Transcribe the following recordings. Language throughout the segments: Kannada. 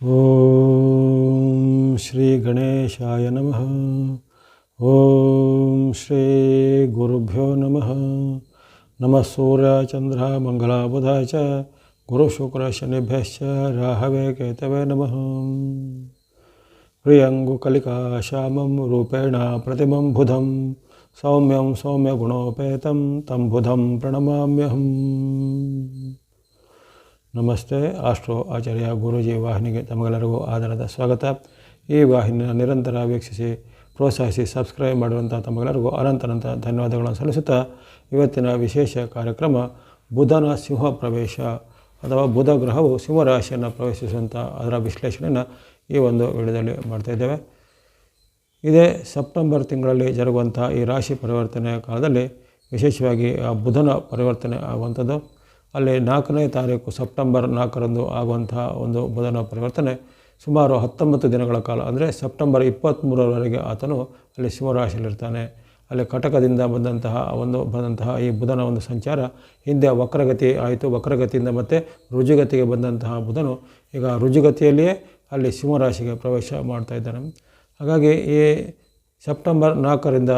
ಓಂ ಶ್ರೀ ಗಣೇಶಾಯ ನಮಃ ಓಂ ಶ್ರೀ ಗುರುಭ್ಯೋ ನಮಃ ನಮಃ ಸೂರ್ಯ ಚಂದ್ರ ಮಂಗಲ ಬುಧ ಚ ಗುರು ಶುಕ್ರ ಶನಿಭ್ಯಶ್ಚ ರಾಹವೇ ಕೇತವೇ ನಮಃ ಪ್ರಿಯಂಗುಕಲಿಕಾ ಶ್ಯಾಮಂ ರೂಪೇಣ ಪ್ರತಿಮಂ ಬುಧಂ ಸೌಮ್ಯಂ ಸೌಮ್ಯಗುಣೋಪೇತಂ ತಂ ಬುಧಂ ಪ್ರಣಮಾಮ್ಯಹಂ ನಮಸ್ತೆ, ಆಸ್ಟ್ರೋ ಆಚಾರ್ಯ ಗುರೂಜಿ ವಾಹಿನಿಗೆ ತಮಗೆಲ್ಲರಿಗೂ ಆಧಾರದ ಸ್ವಾಗತ. ಈ ವಾಹಿನಿಯ ನಿರಂತರ ವೀಕ್ಷಿಸಿ, ಪ್ರೋತ್ಸಾಹಿಸಿ, ಸಬ್ಸ್ಕ್ರೈಬ್ ಮಾಡುವಂಥ ತಮಗೆಲ್ಲರಿಗೂ ಅನಂತನಂತ ಧನ್ಯವಾದಗಳನ್ನು ಸಲ್ಲಿಸುತ್ತಾ, ಇವತ್ತಿನ ವಿಶೇಷ ಕಾರ್ಯಕ್ರಮ ಬುಧನ ಸಿಂಹ ಪ್ರವೇಶ ಅಥವಾ ಬುಧ ಗ್ರಹವು ಸಿಂಹರಾಶಿಯನ್ನು ಪ್ರವೇಶಿಸುವಂಥ ಅದರ ವಿಶ್ಲೇಷಣೆಯನ್ನು ಈ ಒಂದು ವಿಡಿಯೋದಲ್ಲಿ ಮಾಡ್ತಾಯಿದ್ದೇವೆ ಇದೇ ಸೆಪ್ಟೆಂಬರ್ ತಿಂಗಳಲ್ಲಿ ಜರುಗುವಂಥ ಈ ರಾಶಿ ಪರಿವರ್ತನೆಯ ಕಾಲದಲ್ಲಿ ವಿಶೇಷವಾಗಿ ಆ ಬುಧನ ಪರಿವರ್ತನೆ ಆಗುವಂಥದ್ದು. ಅಲ್ಲಿ ನಾಲ್ಕನೇ ತಾರೀಕು ಸೆಪ್ಟೆಂಬರ್ ನಾಲ್ಕರಂದು ಆಗುವಂತಹ ಒಂದು ಬುಧನ ಪರಿವರ್ತನೆ ಸುಮಾರು ಹತ್ತೊಂಬತ್ತು ದಿನಗಳ ಕಾಲ, ಅಂದರೆ ಸೆಪ್ಟೆಂಬರ್ ಇಪ್ಪತ್ತ್ಮೂರರವರೆಗೆ ಆತನು ಅಲ್ಲಿ ಸಿಂಹರಾಶಿಯಲ್ಲಿರ್ತಾನೆ. ಅಲ್ಲಿ ಕಟಕದಿಂದ ಬಂದಂತಹ ಒಂದು ಬಂದಂತಹ ಈ ಬುಧನ ಒಂದು ಸಂಚಾರ, ಹಿಂದೆ ವಕ್ರಗತಿ ಆಯಿತು. ವಕ್ರಗತಿಯಿಂದ ಮತ್ತೆ ರುಜುಗತಿಗೆ ಬಂದಂತಹ ಬುಧನು ಈಗ ರುಜುಗತಿಯಲ್ಲಿಯೇ ಅಲ್ಲಿ ಸಿಂಹರಾಶಿಗೆ ಪ್ರವೇಶ ಮಾಡ್ತಾ ಇದ್ದಾನೆ. ಹಾಗಾಗಿ ಈ ಸೆಪ್ಟೆಂಬರ್ ನಾಲ್ಕರಿಂದ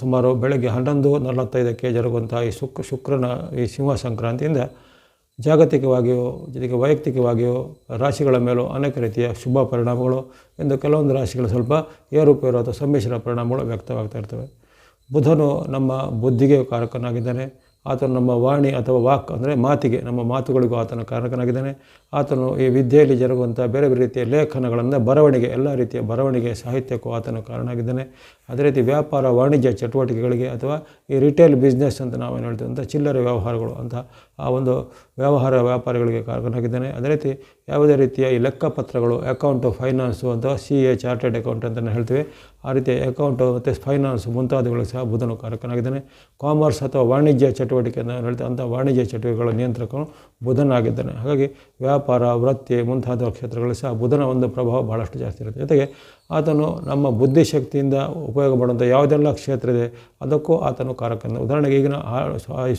ಸುಮಾರು ಬೆಳಗ್ಗೆ ಹನ್ನೊಂದು ನಲವತ್ತೈದಕ್ಕೆ ಜರುಗುವಂಥ ಈ ಶುಕ್, ಶುಕ್ರನ ಈ ಸಿಂಹ ಸಂಕ್ರಾಂತಿಯಿಂದ ಜಾಗತಿಕವಾಗಿಯೂ, ಜೊತೆಗೆ ವೈಯಕ್ತಿಕವಾಗಿಯೂ ರಾಶಿಗಳ ಮೇಲೂ ಅನೇಕ ರೀತಿಯ ಶುಭ ಪರಿಣಾಮಗಳು ಎಂದು ಕೆಲವೊಂದು ರಾಶಿಗಳು ಸ್ವಲ್ಪ ಏರುಪೇರು ಅಥವಾ ಸಮ್ಮಿಶ್ರ ಪರಿಣಾಮಗಳು ವ್ಯಕ್ತವಾಗ್ತಾ ಇರ್ತವೆ. ಬುಧನು ನಮ್ಮ ಬುದ್ಧಿಗೆ ಕಾರಕನಾಗಿದ್ದಾನೆ. ಆತನು ನಮ್ಮ ವಾಣಿ ಅಥವಾ ವಾಕ್ ಅಂದರೆ ಮಾತಿಗೆ, ನಮ್ಮ ಮಾತುಗಳಿಗೂ ಆತನ ಕಾರಕನಾಗಿದ್ದಾನೆ. ಆತನು ಈ ವಿದ್ಯೆಯಲ್ಲಿ ಜರುಗುವಂಥ ಬೇರೆ ಬೇರೆ ರೀತಿಯ ಲೇಖನಗಳನ್ನು ಬರವಣಿಗೆ, ಎಲ್ಲ ರೀತಿಯ ಬರವಣಿಗೆ ಸಾಹಿತ್ಯಕ್ಕೂ ಆತನು ಕಾರಣ ಅದೇ ರೀತಿ ವ್ಯಾಪಾರ, ವಾಣಿಜ್ಯ ಚಟುವಟಿಕೆಗಳಿಗೆ ಅಥವಾ ಈ ರಿಟೇಲ್ ಬಿಸ್ನೆಸ್ ಅಂತ ನಾವೇನು ಹೇಳ್ತೀವಿ ಅಂತ ಚಿಲ್ಲರೆ ವ್ಯವಹಾರಗಳು ಅಂತ ಆ ಒಂದು ವ್ಯವಹಾರ ವ್ಯಾಪಾರಿಗಳಿಗೆ ಕಾರಕನಾಗಿದ್ದಾನೆ ಅದೇ ರೀತಿ ಯಾವುದೇ ರೀತಿಯ ಈ ಲೆಕ್ಕಪತ್ರಗಳು ಅಕೌಂಟು ಫೈನಾನ್ಸು ಅಥವಾ ಸಿ ಎ ಚಾರ್ಟೆಡ್ ಅಕೌಂಟ್ ಅಂತಲೇ ಹೇಳ್ತೀವಿ. ಆ ರೀತಿಯ ಅಕೌಂಟು ಮತ್ತು ಫೈನಾನ್ಸ್ ಮುಂತಾದವುಗಳಿಗೆ ಸಹ ಬುಧನು ಕಾರಕನಾಗಿದ್ದಾನೆ. ಕಾಮರ್ಸ್ ಅಥವಾ ವಾಣಿಜ್ಯ ಚಟುವಟಿಕೆ ಅಂತ ಹೇಳ್ತೀವಿ. ಅಂಥ ವಾಣಿಜ್ಯ ಚಟುವಟಿಕೆಗಳ ನಿಯಂತ್ರಕನು ಬುಧನಾಗಿದ್ದಾನೆ. ಹಾಗಾಗಿ ವ್ಯಾಪಾರ, ವೃತ್ತಿ ಮುಂತಾದ ಕ್ಷೇತ್ರಗಳಲ್ಲಿ ಸಹ ಬುಧನ ಒಂದು ಪ್ರಭಾವ ಭಾಳಷ್ಟು ಜಾಸ್ತಿ ಇರುತ್ತೆ. ಜೊತೆಗೆ ಆತನು ನಮ್ಮ ಬುದ್ಧಿಶಕ್ತಿಯಿಂದ ಉಪಯೋಗ ಮಾಡುವಂಥ ಯಾವುದೆಲ್ಲ ಕ್ಷೇತ್ರ ಇದೆ, ಅದಕ್ಕೂ ಆತನು ಕಾರಕನ. ಉದಾಹರಣೆಗೆ ಈಗಿನ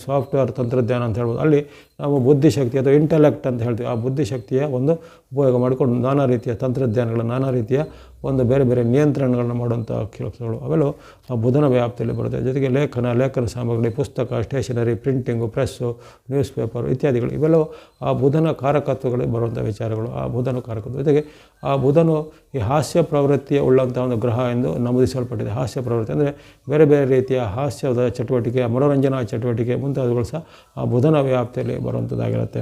ಸಾಫ್ಟ್ವೇರ್ ತಂತ್ರಜ್ಞಾನ ಅಂತ ಹೇಳ್ಬೋದು. ಅಲ್ಲಿ ನಾವು ಬುದ್ಧಿಶಕ್ತಿ ಅಥವಾ ಇಂಟೆಲೆಕ್ಟ್ ಅಂತ ಹೇಳ್ತೀವಿ. ಆ ಬುದ್ಧಿಶಕ್ತಿಯ ಒಂದು ಉಪಯೋಗ ಮಾಡಿಕೊಂಡು ನಾನಾ ರೀತಿಯ ತಂತ್ರಜ್ಞಾನಗಳ, ನಾನಾ ರೀತಿಯ ಒಂದು ಬೇರೆ ಬೇರೆ ನಿಯಂತ್ರಣಗಳನ್ನು ಮಾಡುವಂಥ ಕೆಲಸಗಳು. ಅವೆಲ್ಲೂ ಆ ಬುಧನ ವ್ಯಾಪ್ತಿಯಲ್ಲಿ ಬರುತ್ತೆ. ಜೊತೆಗೆ ಲೇಖನ ಲೇಖನ ಸಾಮಗ್ರಿ, ಪುಸ್ತಕ stationery printing press newspaper ಇತ್ಯಾದಿಗಳು. ಇವೆಲ್ಲವೂ ಆ ಬುಧನ ಕಾರಕತ್ವಗಳಿಗೆ ಬರುವಂಥ ವಿಚಾರಗಳು. ಆ ಬುಧನ ಕಾರಕತ್ವ. ಜೊತೆಗೆ ಆ ಬುಧನು ಈ ಹಾಸ್ಯ ಪ್ರವೃತ್ತಿಯ ಉಳ್ಳಂಥ ಒಂದು ಗ್ರಹ ಎಂದು ನಮೂದಿಸಲ್ಪಟ್ಟಿದೆ. ಹಾಸ್ಯ ಪ್ರವೃತ್ತಿ ಅಂದರೆ ಬೇರೆ ಬೇರೆ ರೀತಿಯ ಹಾಸ್ಯದ ಚಟುವಟಿಕೆ, ಮನೋರಂಜನಾ ಚಟುವಟಿಕೆ ಮುಂತಾದವುಗಳು ಸಹ ಆ ಬುಧನ ವ್ಯಾಪ್ತಿಯಲ್ಲಿ ಬರುವಂಥದ್ದಾಗಿರುತ್ತೆ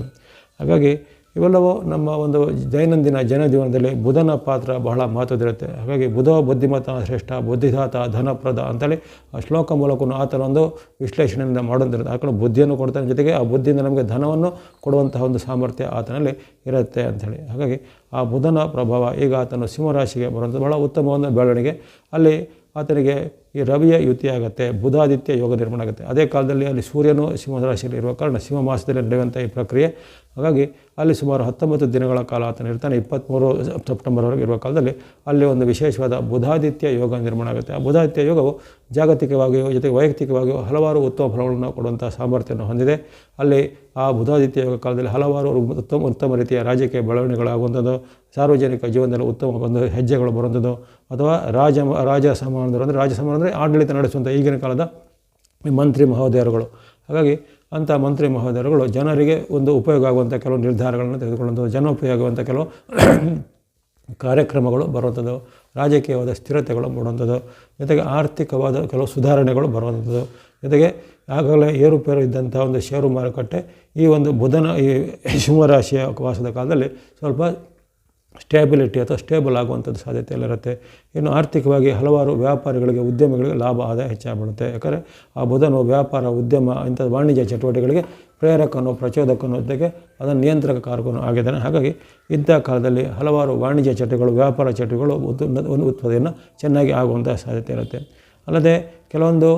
ಹಾಗಾಗಿ ಇವೆಲ್ಲವೂ ನಮ್ಮ ಒಂದು ದೈನಂದಿನ ಜನಜೀವನದಲ್ಲಿ ಬುಧನ ಪಾತ್ರ ಬಹಳ ಮಹತ್ವದಿರುತ್ತೆ ಹಾಗಾಗಿ ಬುಧ ಬುದ್ಧಿಮತ ಶ್ರೇಷ್ಠ ಬುದ್ಧಿದಾತ ಧನಪ್ರದ ಅಂತೇಳಿ ಆ ಶ್ಲೋಕ ಮೂಲಕ ಆತನೊಂದು ವಿಶ್ಲೇಷಣೆಯಿಂದ ಮಾಡೋದಿರುತ್ತೆ ಯಾಕಂದರೆ ಬುದ್ಧಿಯನ್ನು ಕೊಡ್ತಾನೆ ಜೊತೆಗೆ ಆ ಬುದ್ಧಿಯಿಂದ ನಮಗೆ ಧನವನ್ನು ಕೊಡುವಂತಹ ಒಂದು ಸಾಮರ್ಥ್ಯ ಆತನಲ್ಲಿ ಇರುತ್ತೆ ಅಂಥೇಳಿ ಹಾಗಾಗಿ ಆ ಬುಧನ ಪ್ರಭಾವ ಈಗ ಆತನು ಸಿಂಹರಾಶಿಗೆ ಬರುವಂಥ ಬಹಳ ಉತ್ತಮವಾದ ಬೆಳವಣಿಗೆ. ಅಲ್ಲಿ ಆತನಿಗೆ ಈ ರವಿಯ ಯುತಿ ಆಗುತ್ತೆ, ಬುಧಾದಿತ್ಯ ಯೋಗ ನಿರ್ಮಾಣ ಆಗುತ್ತೆ. ಅದೇ ಕಾಲದಲ್ಲಿ ಅಲ್ಲಿ ಸೂರ್ಯನು ಸಿಂಹರಾಶಿಯಲ್ಲಿ ಇರುವ ಕಾರಣ ಸಿಂಹ ಮಾಸದಲ್ಲಿ ನಡೆಯುವಂಥ ಈ ಪ್ರಕ್ರಿಯೆ ಹಾಗಾಗಿ ಅಲ್ಲಿ ಸುಮಾರು ಹತ್ತೊಂಬತ್ತು ದಿನಗಳ ಕಾಲ ಆತನ ಇರ್ತಾನೆ. ಇಪ್ಪತ್ತ್ಮೂರು ಸೆಪ್ಟೆಂಬರ್ವರೆಗೆ ಇರುವ ಕಾಲದಲ್ಲಿ ಅಲ್ಲಿ ಒಂದು ವಿಶೇಷವಾದ ಬುಧಾದಿತ್ಯ ಯೋಗ ನಿರ್ಮಾಣ ಆಗುತ್ತೆ. ಆ ಬುಧಾದಿತ್ಯ ಯೋಗವು ಜಾಗತಿಕವಾಗಿಯೂ, ಜೊತೆಗೆ ವೈಯಕ್ತಿಕವಾಗಿಯೂ ಹಲವಾರು ಉತ್ತಮ ಫಲಗಳನ್ನು ಕೊಡುವಂಥ ಸಾಮರ್ಥ್ಯವನ್ನು ಹೊಂದಿದೆ. ಅಲ್ಲಿ ಆ ಬುಧಾದಿತ್ಯ ಯೋಗ ಕಾಲದಲ್ಲಿ ಹಲವಾರು ಉತ್ತಮ ಉತ್ತಮ ರೀತಿಯ ರಾಜಕೀಯ ಬೆಳವಣಿಗೆಗಳಾಗುವಂಥದ್ದು ಸಾರ್ವಜನಿಕ ಜೀವನದಲ್ಲಿ ಉತ್ತಮ ಒಂದು ಹೆಜ್ಜೆಗಳು ಬರುವಂಥದ್ದು, ಅಥವಾ ರಾಜ ರಾಜ ಸಮಾನಂದರು ಅಂದರೆ, ರಾಜ ಸಮಾನ ಅಂದರೆ ಆಡಳಿತ ನಡೆಸುವಂಥ ಈಗಿನ ಕಾಲದ ಮಂತ್ರಿ ಮಹೋದಯರುಗಳು. ಹಾಗಾಗಿ ಅಂಥ ಮಂತ್ರಿ ಮಹೋದಯರುಗಳು ಜನರಿಗೆ ಒಂದು ಉಪಯೋಗ ಆಗುವಂಥ ಕೆಲವು ನಿರ್ಧಾರಗಳನ್ನು ತೆಗೆದುಕೊಳ್ಳುವಂಥದ್ದು ಜನೋಪಯೋಗವಂಥ ಕೆಲವು ಕಾರ್ಯಕ್ರಮಗಳು ಬರುವಂಥದ್ದು ರಾಜಕೀಯವಾದ ಸ್ಥಿರತೆಗಳು ಮಾಡುವಂಥದ್ದು ಜೊತೆಗೆ ಆರ್ಥಿಕವಾದ ಕೆಲವು ಸುಧಾರಣೆಗಳು ಬರುವಂಥದ್ದು ಜೊತೆಗೆ ಆಗಲೇ ಏರುಪೇರು ಇದ್ದಂಥ ಒಂದು ಷೇರು ಮಾರುಕಟ್ಟೆ ಈ ಒಂದು ಬುಧನ, ಈ ಸಿಂಹರಾಶಿಯ ವಾಸದ ಕಾಲದಲ್ಲಿ ಸ್ವಲ್ಪ ಸ್ಟೇಬಿಲಿಟಿ ಅಥವಾ ಸ್ಟೇಬಲ್ ಆಗುವಂಥದ್ದು ಸಾಧ್ಯತೆ ಎಲ್ಲ ಇರುತ್ತೆ. ಇನ್ನು ಆರ್ಥಿಕವಾಗಿ ಹಲವಾರು ವ್ಯಾಪಾರಿಗಳಿಗೆ, ಉದ್ಯಮಿಗಳಿಗೆ ಲಾಭ, ಆದಾಯ ಹೆಚ್ಚಾಗ್ಬಿಡುತ್ತೆ. ಯಾಕಂದರೆ ಆ ಬುಧನು ವ್ಯಾಪಾರ, ಉದ್ಯಮ, ಇಂಥ ವಾಣಿಜ್ಯ ಚಟುವಟಿಕೆಗಳಿಗೆ ಪ್ರೇರಕನು, ಪ್ರಚೋದಕನು ಜೊತೆಗೆ ಅದನ್ನು ನಿಯಂತ್ರಕ ಕಾರಕನು ಆಗಿದ್ದಾನೆ. ಹಾಗಾಗಿ ಇಂಥ ಕಾಲದಲ್ಲಿ ಹಲವಾರು ವಾಣಿಜ್ಯ ಚಟುಗಳು ವ್ಯಾಪಾರ ಚಟುಗಳು ಉತ್ಪಾದನೆಯನ್ನು ಚೆನ್ನಾಗಿ ಆಗುವಂಥ ಸಾಧ್ಯತೆ ಇರುತ್ತೆ. ಅಲ್ಲದೆ ಕೆಲವೊಂದು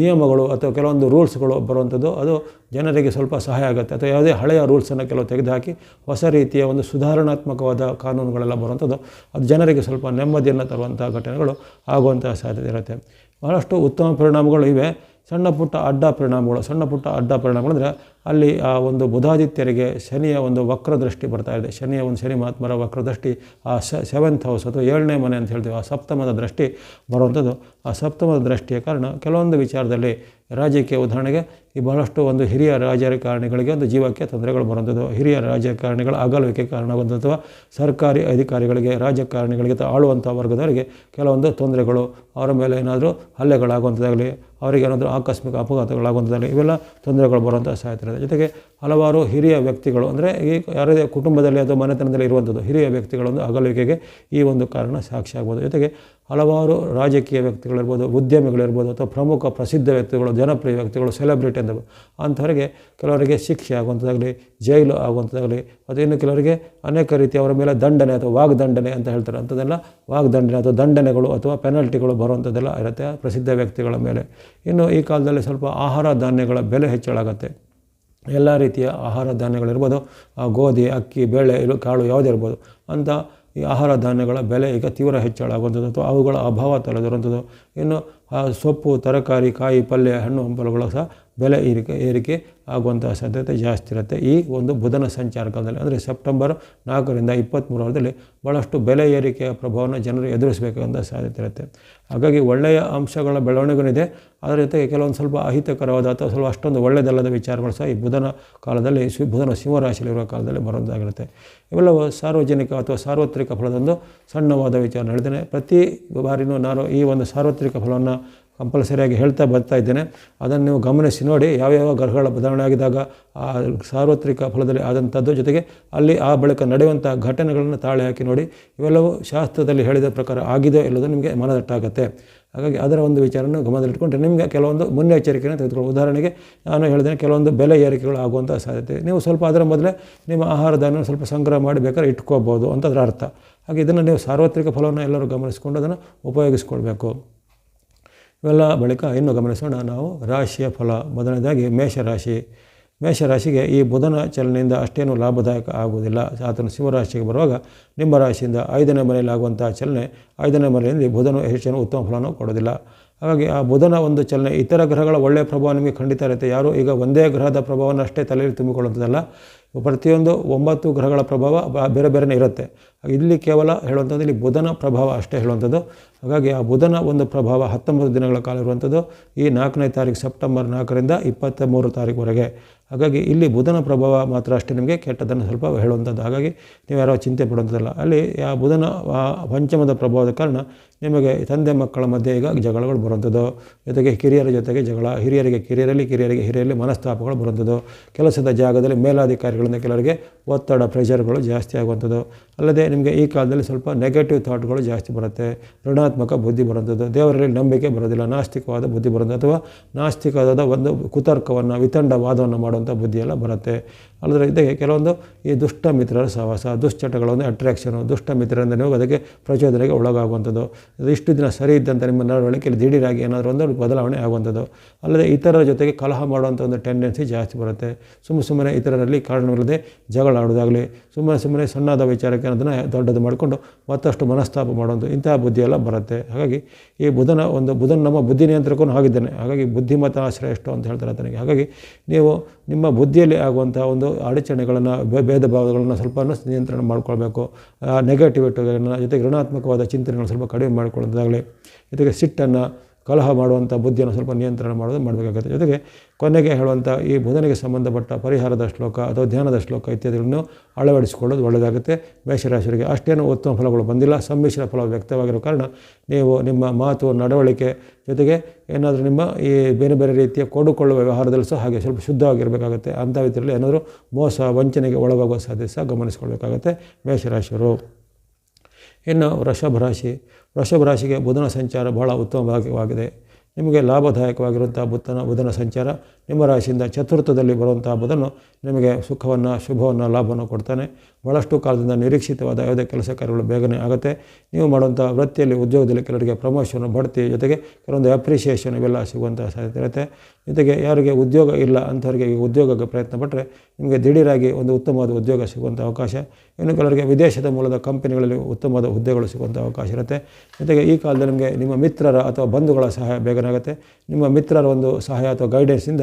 ನಿಯಮಗಳು ಅಥವಾ ಕೆಲವೊಂದು ರೂಲ್ಸ್ಗಳು ಬರುವಂಥದ್ದು, ಅದು ಜನರಿಗೆ ಸ್ವಲ್ಪ ಸಹಾಯ ಆಗುತ್ತೆ. ಅಥವಾ ಯಾವುದೇ ಹಳೆಯ ರೂಲ್ಸನ್ನು ಕೆಲವು ತೆಗೆದುಹಾಕಿ ಹೊಸ ರೀತಿಯ ಒಂದು ಸುಧಾರಣಾತ್ಮಕವಾದ ಕಾನೂನುಗಳೆಲ್ಲ ಬರುವಂಥದ್ದು, ಅದು ಜನರಿಗೆ ಸ್ವಲ್ಪ ನೆಮ್ಮದಿಯನ್ನು ತರುವಂಥ ಘಟನೆಗಳು ಆಗುವಂಥ ಸಾಧ್ಯತೆ ಇರುತ್ತೆ. ಬಹಳಷ್ಟು ಉತ್ತಮ ಪರಿಣಾಮಗಳು ಇವೆ. ಸಣ್ಣ ಪುಟ್ಟ ಅಡ್ಡ ಪರಿಣಾಮಗಳು, ಸಣ್ಣ ಪುಟ್ಟ ಅಡ್ಡ ಪರಿಣಾಮಗಳು ಅಂದರೆ ಅಲ್ಲಿ, ಆ, ಒಂದು ಬುಧಾದಿತ್ಯರಿಗೆ ಶನಿಯ ಒಂದು ವಕ್ರದೃಷ್ಟಿ ಬರ್ತಾ ಇದೆ. ಶನಿಯ ಒಂದು ಶನಿ ಮಹಾತ್ಮರ ವಕ್ರದೃಷ್ಟಿ, ಆ ಸೆವೆಂತ್ ಹೌಸ್ ಅಥವಾ ಏಳನೇ ಮನೆ ಅಂತ ಹೇಳ್ತೀವಿ. ಆ ಸಪ್ತಮದ ದೃಷ್ಟಿ ಬರುವಂಥದ್ದು. ಆ ಸಪ್ತಮದ ದೃಷ್ಟಿಯ ಕಾರಣ ಕೆಲವೊಂದು ವಿಚಾರದಲ್ಲಿ ರಾಜ್ಯಕ್ಕೆ ಉದಾಹರಣೆಗೆ ಈ ಬಹಳಷ್ಟು ಒಂದು ಹಿರಿಯ ರಾಜಕಾರಣಿಗಳಿಗೆ ಒಂದು ಜೀವಕ್ಕೆ ತೊಂದರೆಗಳು ಬರುವಂಥದ್ದು. ಹಿರಿಯ ರಾಜಕಾರಣಿಗಳ ಅಗಲುವಿಕೆ ಕಾರಣವಾದಂಥ ಅಥವಾ ಸರ್ಕಾರಿ ಅಧಿಕಾರಿಗಳಿಗೆ, ರಾಜಕಾರಣಿಗಳಿಗೆ ಆಳುವಂಥ ವರ್ಗದವರಿಗೆ ಕೆಲವೊಂದು ತೊಂದರೆಗಳು, ಅವರ ಮೇಲೆ ಏನಾದರೂ ಹಲ್ಲೆಗಳಾಗುವಂಥದ್ದಾಗಲಿ ಅವರಿಗೆ ಏನಾದರೂ ಆಕಸ್ಮಿಕ ಅಪಘಾತಗಳಾಗುವಂಥದ್ದಲ್ಲಿ ಇವೆಲ್ಲ ತೊಂದರೆಗಳು ಬರುವಂಥ ಸಾಧ್ಯತೆ ಜೊತೆಗೆ ಹಲವಾರು ಹಿರಿಯ ವ್ಯಕ್ತಿಗಳು ಅಂದರೆ ಈ ಯಾರದೇ ಕುಟುಂಬದಲ್ಲಿ ಅಥವಾ ಮನೆತನದಲ್ಲಿ ಇರುವಂಥದ್ದು ಹಿರಿಯ ವ್ಯಕ್ತಿಗಳೊಂದು ಅಗಲುವಿಕೆಗೆ ಈ ಒಂದು ಕಾರಣ ಸಾಕ್ಷಿ ಆಗ್ಬೋದು. ಜೊತೆಗೆ ಹಲವಾರು ರಾಜಕೀಯ ವ್ಯಕ್ತಿಗಳಿರ್ಬೋದು ಉದ್ಯಮಿಗಳಿರ್ಬೋದು ಅಥವಾ ಪ್ರಮುಖ ಪ್ರಸಿದ್ಧ ವ್ಯಕ್ತಿಗಳು, ಜನಪ್ರಿಯ ವ್ಯಕ್ತಿಗಳು ಸೆಲೆಬ್ರಿಟಿ ಅಂತ ಅಂಥವರಿಗೆ ಕೆಲವರಿಗೆ ಶಿಕ್ಷೆ ಆಗುವಂಥದ್ದಾಗಲಿ, ಜೈಲು ಆಗುವಂಥದ್ದಾಗಲಿ, ಮತ್ತು ಇನ್ನು ಕೆಲವರಿಗೆ ಅನೇಕ ರೀತಿ ಅವರ ಮೇಲೆ ದಂಡನೆ ಅಥವಾ ವಾಗ್ದಂಡನೆ ಅಂತ ಹೇಳ್ತಾರೆ. ಅಂಥದ್ದೆಲ್ಲ ವಾಗ್ದಂಡನೆ ಅಥವಾ ದಂಡನೆಗಳು ಅಥವಾ ಪೆನಲ್ಟಿಗಳು ಬರುವಂಥದ್ದೆಲ್ಲ ಇರುತ್ತೆ ಪ್ರಸಿದ್ಧ ವ್ಯಕ್ತಿಗಳ ಮೇಲೆ. ಇನ್ನು ಈ ಕಾಲದಲ್ಲಿ ಸ್ವಲ್ಪ ಆಹಾರ ಧಾನ್ಯಗಳ ಬೆಲೆ ಹೆಚ್ಚಳಾಗುತ್ತೆ. ಎಲ್ಲ ರೀತಿಯ ಆಹಾರ ಧಾನ್ಯಗಳಿರ್ಬೋದು ಗೋಧಿ, ಅಕ್ಕಿ, ಬೇಳೆ ಕಾಳು ಯಾವುದೇ ಇರ್ಬೋದು, ಅಂತ ಈ ಆಹಾರ ಧಾನ್ಯಗಳ ಬೆಲೆ ಈಗ ತೀವ್ರ ಹೆಚ್ಚಳ ಆಗುವಂಥದ್ದು ಅಥವಾ ಅವುಗಳ ಅಭಾವ ತಲೆದಿರುವಂಥದ್ದು ಇನ್ನು ಸೊಪ್ಪು, ತರಕಾರಿ, ಕಾಯಿ, ಪಲ್ಯ, ಹಣ್ಣು, ಹಂಪಲುಗಳು ಸಹ ಬೆಲೆ ಏರಿಕೆ ಏರಿಕೆ ಆಗುವಂಥ ಸಾಧ್ಯತೆ ಜಾಸ್ತಿ ಇರುತ್ತೆ. ಈ ಒಂದು ಬುಧನ ಸಂಚಾರ ಕಾಲದಲ್ಲಿ, ಅಂದರೆ ಸೆಪ್ಟೆಂಬರ್ ನಾಲ್ಕರಿಂದ ಇಪ್ಪತ್ತ್ಮೂರರಲ್ಲಿ ಭಾಳಷ್ಟು ಬೆಲೆ ಏರಿಕೆಯ ಪ್ರಭಾವವನ್ನು ಜನರು ಎದುರಿಸಬೇಕಾದಂಥ ಸಾಧ್ಯತೆ ಇರುತ್ತೆ. ಹಾಗಾಗಿ ಒಳ್ಳೆಯ ಅಂಶಗಳ ಬೆಳವಣಿಗೆನಿದೆ ಅದರ ಜೊತೆಗೆ ಕೆಲವೊಂದು ಸ್ವಲ್ಪ ಅಹಿತಕರವಾದ ಅಥವಾ ಸ್ವಲ್ಪ ಅಷ್ಟೊಂದು ಒಳ್ಳೆಯದಲ್ಲದ ವಿಚಾರಗಳು ಸಹ ಈ ಬುಧನ ಕಾಲದಲ್ಲಿ ಶಿ ಬುಧನ ಸಿಂಹರಾಶಿಯಲ್ಲಿರುವ ಕಾಲದಲ್ಲಿ ಬರೋದಾಗಿರುತ್ತೆ ಇವೆಲ್ಲವೂ ಸಾರ್ವಜನಿಕ ಅಥವಾ ಸಾರ್ವತ್ರಿಕ ಫಲದೊಂದು ಸಣ್ಣವಾದ ವಿಚಾರ ಹೇಳಿದ್ದೇನೆ ಪ್ರತಿ ಬಾರಿನೂ ನಾನು ಈ ಒಂದು ಸಾರ್ವತ್ರಿಕ ಫಲವನ್ನು ಕಂಪಲ್ಸರಿಯಾಗಿ ಹೇಳ್ತಾ ಬರ್ತಾ ಇದ್ದೇನೆ. ಅದನ್ನು ನೀವು ಗಮನಿಸಿ ನೋಡಿ, ಯಾವ್ಯಾವ ಗ್ರಹಗಳ ಬದಲಾವಣೆ ಆಗಿದಾಗ ಆ ಸಾರ್ವತ್ರಿಕ ಫಲದಲ್ಲಿ ಆದಂಥದ್ದು. ಜೊತೆಗೆ ಅಲ್ಲಿ ಆ ಬಳಿಕ ನಡೆಯುವಂಥ ಘಟನೆಗಳನ್ನು ತಾಳೆ ಹಾಕಿ ನೋಡಿ, ಇವೆಲ್ಲವೂ ಶಾಸ್ತ್ರದಲ್ಲಿ ಹೇಳಿದ ಪ್ರಕಾರ ಆಗಿದೆ ಇಲ್ಲದು ನಿಮಗೆ ಮನದಟ್ಟಾಗುತ್ತೆ. ಹಾಗಾಗಿ ಅದರ ಒಂದು ವಿಚಾರವನ್ನು ಗಮನದಲ್ಲಿಟ್ಕೊಂಡ್ರೆ ನಿಮಗೆ ಕೆಲವೊಂದು ಮುನ್ನೆಚ್ಚರಿಕೆಯನ್ನು ತೆಗೆದುಕೊಳ್ಳಿ ಉದಾಹರಣೆಗೆ ನಾನು ಹೇಳಿದ್ದೇನೆ, ಕೆಲವೊಂದು ಬೆಲೆ ಏರಿಕೆಗಳು ಆಗುವಂಥ ಸಾಧ್ಯತೆ. ನೀವು ಸ್ವಲ್ಪ ಅದರ ಮೊದಲೇ ನಿಮ್ಮ ಆಹಾರದಾನ ಸ್ವಲ್ಪ ಸಂಗ್ರಹ ಮಾಡಿ ಬೇಕಾದ್ರೆ ಇಟ್ಕೋಬೋದು ಅಂತದ್ರ ಅರ್ಥ. ಹಾಗೆ ಇದನ್ನು ನೀವು ಸಾರ್ವತ್ರಿಕ ಫಲವನ್ನು ಎಲ್ಲರೂ ಗಮನಿಸಿಕೊಂಡು ಅದನ್ನು ಉಪಯೋಗಿಸ್ಕೊಳ್ಬೇಕು. ಇವೆಲ್ಲ ಬಳಿಕ ಇನ್ನೂ ಗಮನಿಸೋಣ ನಾವು ರಾಶಿಯ ಫಲ. ಮೊದಲನೇದಾಗಿ ಮೇಷರಾಶಿ. ಮೇಷರಾಶಿಗೆ ಈ ಬುಧನ ಚಲನೆಯಿಂದ ಅಷ್ಟೇನೂ ಲಾಭದಾಯಕ ಆಗುವುದಿಲ್ಲ. ಆತನು ಶಿವರಾಶಿಗೆ ಬರುವಾಗ ನಿಮ್ಮ ರಾಶಿಯಿಂದ ಐದನೇ ಮನೆಯಲ್ಲಿ ಆಗುವಂಥ ಚಲನೆ, ಐದನೇ ಮನೆಯಲ್ಲಿ ಬುಧನು ಹೆಚ್ಚಿನ ಉತ್ತಮ ಫಲವನ್ನು ಕೊಡೋದಿಲ್ಲ ಹಾಗಾಗಿ ಆ ಬುಧನ ಒಂದು ಚಲನೆ, ಇತರ ಗ್ರಹಗಳ ಒಳ್ಳೆಯ ಪ್ರಭಾವ ನಿಮಗೆ ಖಂಡಿತ ಇರುತ್ತೆ. ಯಾರು ಈಗ ಒಂದೇ ಗ್ರಹದ ಪ್ರಭಾವವನ್ನು ಅಷ್ಟೇ ತಲೆಯಲ್ಲಿ ತುಂಬಿಕೊಳ್ಳುವಂಥದ್ದಲ್ಲ. ಪ್ರತಿಯೊಂದು ಒಂಬತ್ತು ಗ್ರಹಗಳ ಪ್ರಭಾವ ಬೇರೆ ಬೇರೆನೇ ಇರುತ್ತೆ. ಇಲ್ಲಿ ಕೇವಲ ಹೇಳುವಂಥದ್ದು, ಇಲ್ಲಿ ಬುಧನ ಪ್ರಭಾವ ಅಷ್ಟೇ ಹೇಳುವಂಥದ್ದು. ಹಾಗಾಗಿ ಆ ಬುಧನ ಒಂದು ಪ್ರಭಾವ ಹತ್ತೊಂಬತ್ತು ದಿನಗಳ ಕಾಲ ಇರುವಂಥದ್ದು. ಈ ನಾಲ್ಕನೇ ತಾರೀಕು ಸೆಪ್ಟೆಂಬರ್ ನಾಲ್ಕರಿಂದ ಇಪ್ಪತ್ತ ಮೂರು ತಾರೀಕುವರೆಗೆ. ಹಾಗಾಗಿ ಇಲ್ಲಿ ಬುಧನ ಪ್ರಭಾವ ಮಾತ್ರ ಅಷ್ಟೇ ನಿಮಗೆ ಕೆಟ್ಟದನ್ನು ಸ್ವಲ್ಪ ಹೇಳುವಂಥದ್ದು. ಹಾಗಾಗಿ ನೀವು ಯಾರೋ ಚಿಂತೆ ಪಡುವಂಥದ್ದಲ್ಲ. ಅಲ್ಲಿ ಆ ಬುಧನ ಪಂಚಮದ ಪ್ರಭಾವದ ಕಾರಣ ನಿಮಗೆ ತಂದೆ ಮಕ್ಕಳ ಮಧ್ಯೆ ಈಗ ಜಗಳಗಳು ಬರುವಂಥದ್ದು. ಜೊತೆಗೆ ಕಿರಿಯರ ಜೊತೆಗೆ ಜಗಳ, ಹಿರಿಯರಿಗೆ ಕಿರಿಯರಲ್ಲಿ ಕಿರಿಯರಿಗೆ ಹಿರಿಯರಲ್ಲಿ ಮನಸ್ತಾಪಗಳು ಬರುವಂಥದ್ದು. ಕೆಲಸದ ಜಾಗದಲ್ಲಿ ಮೇಲಾಧಿಕಾರಿಗಳಿಂದ ಕೆಲವರಿಗೆ ಒತ್ತಡ ಪ್ರೆಷರ್ಗಳು ಜಾಸ್ತಿ ಆಗುವಂಥದ್ದು. ಅಲ್ಲದೆ ನಿಮಗೆ ಈ ಕಾಲದಲ್ಲಿ ಸ್ವಲ್ಪ ನೆಗೆಟಿವ್ ಥಾಟ್ಗಳು ಜಾಸ್ತಿ ಬರುತ್ತೆ. ಋಣಾತ್ಮಕ ಬುದ್ಧಿ ಬರುವಂಥದ್ದು ದೇವರಲ್ಲಿ ನಂಬಿಕೆ ಬರೋದಿಲ್ಲ ನಾಸ್ತಿಕವಾದ ಬುದ್ಧಿ ಬರೋದು ಅಥವಾ ನಾಸ್ತಿಕವಾದ ಒಂದು ಕುತರ್ಕವನ್ನು, ವಿತಂಡವಾದವನ್ನು ಮಾಡುವಂಥ ಬುದ್ಧಿಯೆಲ್ಲ ಬರುತ್ತೆ. ಅಲ್ಲದ್ರೆ ಇದೆ, ಕೆಲವೊಂದು ಈ ದುಷ್ಟ ಮಿತ್ರರ ಸಹವಾಸ ಒಂದು ಅಟ್ರಾಕ್ಷನು ದುಷ್ಟ ಮಿತ್ರರಿಂದ ನೀವು ಅದಕ್ಕೆ ಪ್ರಚೋದನೆಗೆ ಒಳಗಾಗುವಂಥದ್ದು. ಇಷ್ಟು ದಿನ ಸರಿ ಇದ್ದಂಥ ನಿಮ್ಮ ನಡವಳಿಕೆಯಲ್ಲಿ ದಿಢೀರಾಗಿ ಏನಾದರೂ ಒಂದು ಬದಲಾವಣೆ ಆಗುವಂಥದ್ದು. ಅಲ್ಲದೆ ಇತರರ ಜೊತೆಗೆ ಕಲಹ ಮಾಡುವಂಥ ಒಂದು ಟೆಂಡೆನ್ಸಿ ಜಾಸ್ತಿ ಬರುತ್ತೆ. ಸುಮ್ಮನೆ ಸುಮ್ಮನೆ ಇತರರಲ್ಲಿ ಕಾರಣವಿಲ್ಲದೆ ಜಗಳ ಆಡೋದಾಗಲಿ ಸುಮ್ಮನೆ ಸುಮ್ಮನೆ ಸಣ್ಣದ ವಿಚಾರಕ್ಕೆ ಅದನ್ನು ದೊಡ್ಡದು ಮಾಡಿಕೊಂಡು ಮತ್ತಷ್ಟು ಮನಸ್ತಾಪ ಮಾಡುವಂಥ ಇಂತಹ ಬುದ್ಧಿಯೆಲ್ಲ ಬರುತ್ತೆ. ಹಾಗಾಗಿ ಈ ಬುಧನ ಒಂದು ಬುಧನ ನಮ್ಮ ಬುದ್ಧಿ ನಿಯಂತ್ರಕೂ ಆಗಿದ್ದಾನೆ. ಹಾಗಾಗಿ ಬುದ್ಧಿಮತ ಶ್ರೇಷ್ಠ ಅಂತ ಹೇಳ್ತಾರೆ ತನಗೆ ಹಾಗಾಗಿ ನೀವು ನಿಮ್ಮ ಬುದ್ಧಿಯಲ್ಲಿ ಆಗುವಂಥ ಒಂದು ಅಡಚಣೆಗಳನ್ನು ಭೇದ ಭಾವಗಳನ್ನು ಸ್ವಲ್ಪ ನಿಯಂತ್ರಣ ಮಾಡಿಕೊಳ್ಬೇಕು. ನೆಗೆಟಿವಿಟಿಗಳನ್ನು ಜೊತೆಗೆ ಋಣಾತ್ಮಕವಾದ ಚಿಂತನೆಗಳನ್ನು ಸ್ವಲ್ಪ ಕಡಿಮೆ ಮಾಡಿಕೊಳ್ಳೋದಾಗಲಿ, ಜೊತೆಗೆ ಸಿಟ್ಟನ್ನು ಕಲಹ ಮಾಡುವಂಥ ಬುದ್ಧಿಯನ್ನು ಸ್ವಲ್ಪ ನಿಯಂತ್ರಣ ಮಾಡೋದು ಮಾಡಬೇಕಾಗುತ್ತೆ. ಜೊತೆಗೆ ಕೊನೆಗೆ ಹೇಳುವಂಥ ಈ ಬುಧನಿಗೆ ಸಂಬಂಧಪಟ್ಟ ಪರಿಹಾರದ ಶ್ಲೋಕ ಅಥವಾ ಧ್ಯಾನದ ಶ್ಲೋಕ ಇತ್ಯಾದಿಗಳನ್ನು ಅಳವಡಿಸಿಕೊಳ್ಳೋದು ಒಳ್ಳೆಯದಾಗುತ್ತೆ. ಮೇಷರಾಶರಿಗೆ ಅಷ್ಟೇನು ಉತ್ತಮ ಫಲಗಳು ಬಂದಿಲ್ಲ. ಸಮ್ಮಿಶ್ರ ಫಲ ವ್ಯಕ್ತವಾಗಿರೋ ಕಾರಣ ನೀವು ನಿಮ್ಮ ಮಾತು, ನಡವಳಿಕೆ ಜೊತೆಗೆ ಏನಾದರೂ ನಿಮ್ಮ ಈ ಬೇರೆ ಬೇರೆ ರೀತಿಯ ಕೊಡುಕೊಳ್ಳುವ ವ್ಯವಹಾರದಲ್ಲಿ ಸಹ ಹಾಗೆ ಸ್ವಲ್ಪ ಶುದ್ಧವಾಗಿರಬೇಕಾಗುತ್ತೆ. ಅಂಥ ರೀತಿಯಲ್ಲಿ ಏನಾದರೂ ಮೋಸ, ವಂಚನೆಗೆ ಒಳಗಾಗುವ ಸಾಧ್ಯತೆ ಸಹ ಗಮನಿಸಿಕೊಳ್ಬೇಕಾಗುತ್ತೆ ಮೇಷರಾಶಿಯವರು. ಇನ್ನು ವೃಷಭ ರಾಶಿ ವೃಷಭ ರಾಶಿಗೆ ಬುಧನ ಸಂಚಾರ ಬಹಳ ಉತ್ತಮವಾಗಿವಾಗಿದೆ ನಿಮಗೆ ಲಾಭದಾಯಕವಾಗಿರುವಂಥ ಬುತ್ತನ ಬುಧನ ಸಂಚಾರ ನಿಮ್ಮ ರಾಶಿಯಿಂದ ಚತುರ್ಥದಲ್ಲಿ ಬರುವಂಥ ಹಬ್ಬದನ್ನು ನಿಮಗೆ ಸುಖವನ್ನು, ಶುಭವನ್ನು, ಲಾಭವನ್ನು ಕೊಡ್ತಾನೆ. ಭಾಳಷ್ಟು ಕಾಲದಿಂದ ನಿರೀಕ್ಷಿತವಾದ ಯಾವುದೇ ಕೆಲಸ ಕಾರ್ಯಗಳು ಬೇಗನೆ ಆಗುತ್ತೆ. ನೀವು ಮಾಡುವಂಥ ವೃತ್ತಿಯಲ್ಲಿ, ಉದ್ಯೋಗದಲ್ಲಿ ಕೆಲವರಿಗೆ ಪ್ರಮೋಷನ್ ಬಡ್ತಿ ಜೊತೆಗೆ ಕೆಲವೊಂದು ಅಪ್ರಿಷಿಯೇಷನ್ ಇವೆಲ್ಲ ಸಿಗುವಂಥ ಸಾಧ್ಯತೆ ಇರುತ್ತೆ. ಜೊತೆಗೆ ಯಾರಿಗೆ ಉದ್ಯೋಗ ಇಲ್ಲ ಅಂಥವರಿಗೆ ಈ ಉದ್ಯೋಗಕ್ಕೆ ಪ್ರಯತ್ನ ಪಟ್ಟರೆ ನಿಮಗೆ ದಿಢೀರಾಗಿ ಒಂದು ಉತ್ತಮವಾದ ಉದ್ಯೋಗ ಸಿಗುವಂಥ ಅವಕಾಶ. ಇನ್ನು ಕೆಲವರಿಗೆ ವಿದೇಶದ ಮೂಲದ ಕಂಪನಿಗಳಲ್ಲಿ ಉತ್ತಮವಾದ ಹುದ್ದೆಗಳು ಸಿಗುವಂಥ ಅವಕಾಶ ಇರುತ್ತೆ. ಜೊತೆಗೆ ಈ ಕಾಲದಲ್ಲಿ ನಿಮಗೆ ನಿಮ್ಮ ಮಿತ್ರರ ಅಥವಾ ಬಂಧುಗಳ ಸಹಾಯ ಬೇಗನೆ ಆಗುತ್ತೆ. ನಿಮ್ಮ ಮಿತ್ರರ ಒಂದು ಸಹಾಯ ಅಥವಾ ಗೈಡೆನ್ಸಿಂದ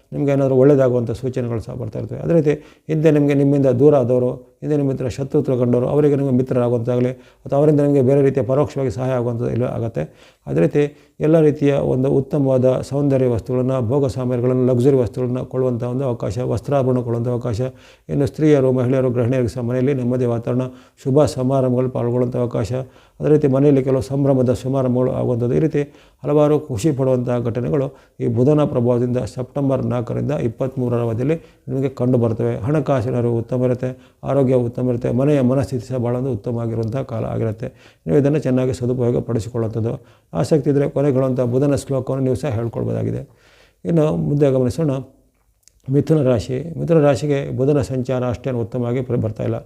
ನಿಮಗೆ ಏನಾದರೂ ಒಳ್ಳೆಯದಾಗುವಂಥ ಸೂಚನೆಗಳು ಸಹ ಬರ್ತಾ ಇರ್ತವೆ. ಅದೇ ರೀತಿ ಹಿಂದೆ ನಿಮಗೆ ನಿಮ್ಮಿಂದ ದೂರ ಆದವರು, ಹಿಂದೆ ನಿಮ್ಮ ಶತ್ರುತ್ವ ಕಂಡವರು, ಅವರಿಗೆ ನಿಮಗೆ ಮಿತ್ರರಾಗುವಂತಾಗಲಿ, ಅಥವಾ ಅವರಿಂದ ನಿಮಗೆ ಬೇರೆ ರೀತಿಯ ಪರೋಕ್ಷವಾಗಿ ಸಹಾಯ ಆಗುವಂಥದ್ದು ಇಲ್ಲ ಆಗುತ್ತೆ. ಅದೇ ರೀತಿ ಎಲ್ಲ ರೀತಿಯ ಒಂದು ಉತ್ತಮವಾದ ಸೌಂದರ್ಯ ವಸ್ತುಗಳನ್ನು, ಭೋಗ ಸಾಮಗ್ರಿಗಳನ್ನು ಲಕ್ಸುರಿ ವಸ್ತುಗಳನ್ನು ಕೊಳ್ಳುವಂಥ ಒಂದು ಅವಕಾಶ ವಸ್ತ್ರಾಭರಣ ಕೊಳ್ಳುವಂಥ ಅವಕಾಶ, ಇನ್ನು ಸ್ತ್ರೀಯರು, ಮಹಿಳೆಯರು, ಗೃಹಿಣಿಯರಿಗೆ ಸಹ ಮನೆಯಲ್ಲಿ ನೆಮ್ಮದಿ ವಾತಾವರಣ, ಶುಭ ಸಮಾರಂಭಗಳು ಪಾಲ್ಗೊಳ್ಳುವಂಥ ಅವಕಾಶ. ಅದೇ ರೀತಿ ಮನೆಯಲ್ಲಿ ಕೆಲವು ಸಂಭ್ರಮದ ಸಮಾರಂಭಗಳು ಆಗುವಂಥದ್ದು. ಈ ರೀತಿ ಹಲವಾರು ಖುಷಿ ಪಡುವಂಥ ಘಟನೆಗಳು ಈ ಬುಧನ ಪ್ರಭಾವದಿಂದ ಸೆಪ್ಟೆಂಬರ್ ನಾಲ್ಕರಿಂದ ಇಪ್ಪತ್ತ್ಮೂರರ ಅವಧಿಯಲ್ಲಿ ನಿಮಗೆ ಕಂಡು ಬರ್ತವೆ ಹಣಕಾಸಿನ ಅರಿವು ಉತ್ತಮ ಇರುತ್ತೆ, ಆರೋಗ್ಯ ಉತ್ತಮ ಇರುತ್ತೆ, ಮನೆಯ ಮನಸ್ಥಿತಿ ಸಹ ಭಾಳ ಒಂದು ಉತ್ತಮವಾಗಿರುವಂಥ ಕಾಲ ಆಗಿರುತ್ತೆ. ನೀವು ಇದನ್ನು ಚೆನ್ನಾಗಿ ಸದುಪಯೋಗ ಪಡಿಸಿಕೊಳ್ಳುವಂಥದ್ದು ಆಸಕ್ತಿ ಇದ್ದರೆ ಕೊನೆಗೊಳ್ಳುವಂಥ ಬುಧನ ಶ್ಲೋಕವನ್ನು ನೀವು ಸಹ ಹೇಳ್ಕೊಳ್ಬೋದಾಗಿದೆ. ಇನ್ನು ಮುಂದೆ ಗಮನಿಸೋಣ. ಮಿಥುನ ರಾಶಿ. ಮಿಥುನ ರಾಶಿಗೆ ಬುಧನ ಸಂಚಾರ ಅಷ್ಟೇನು ಉತ್ತಮವಾಗಿ ಬರ್ತಾ ಇಲ್ಲ.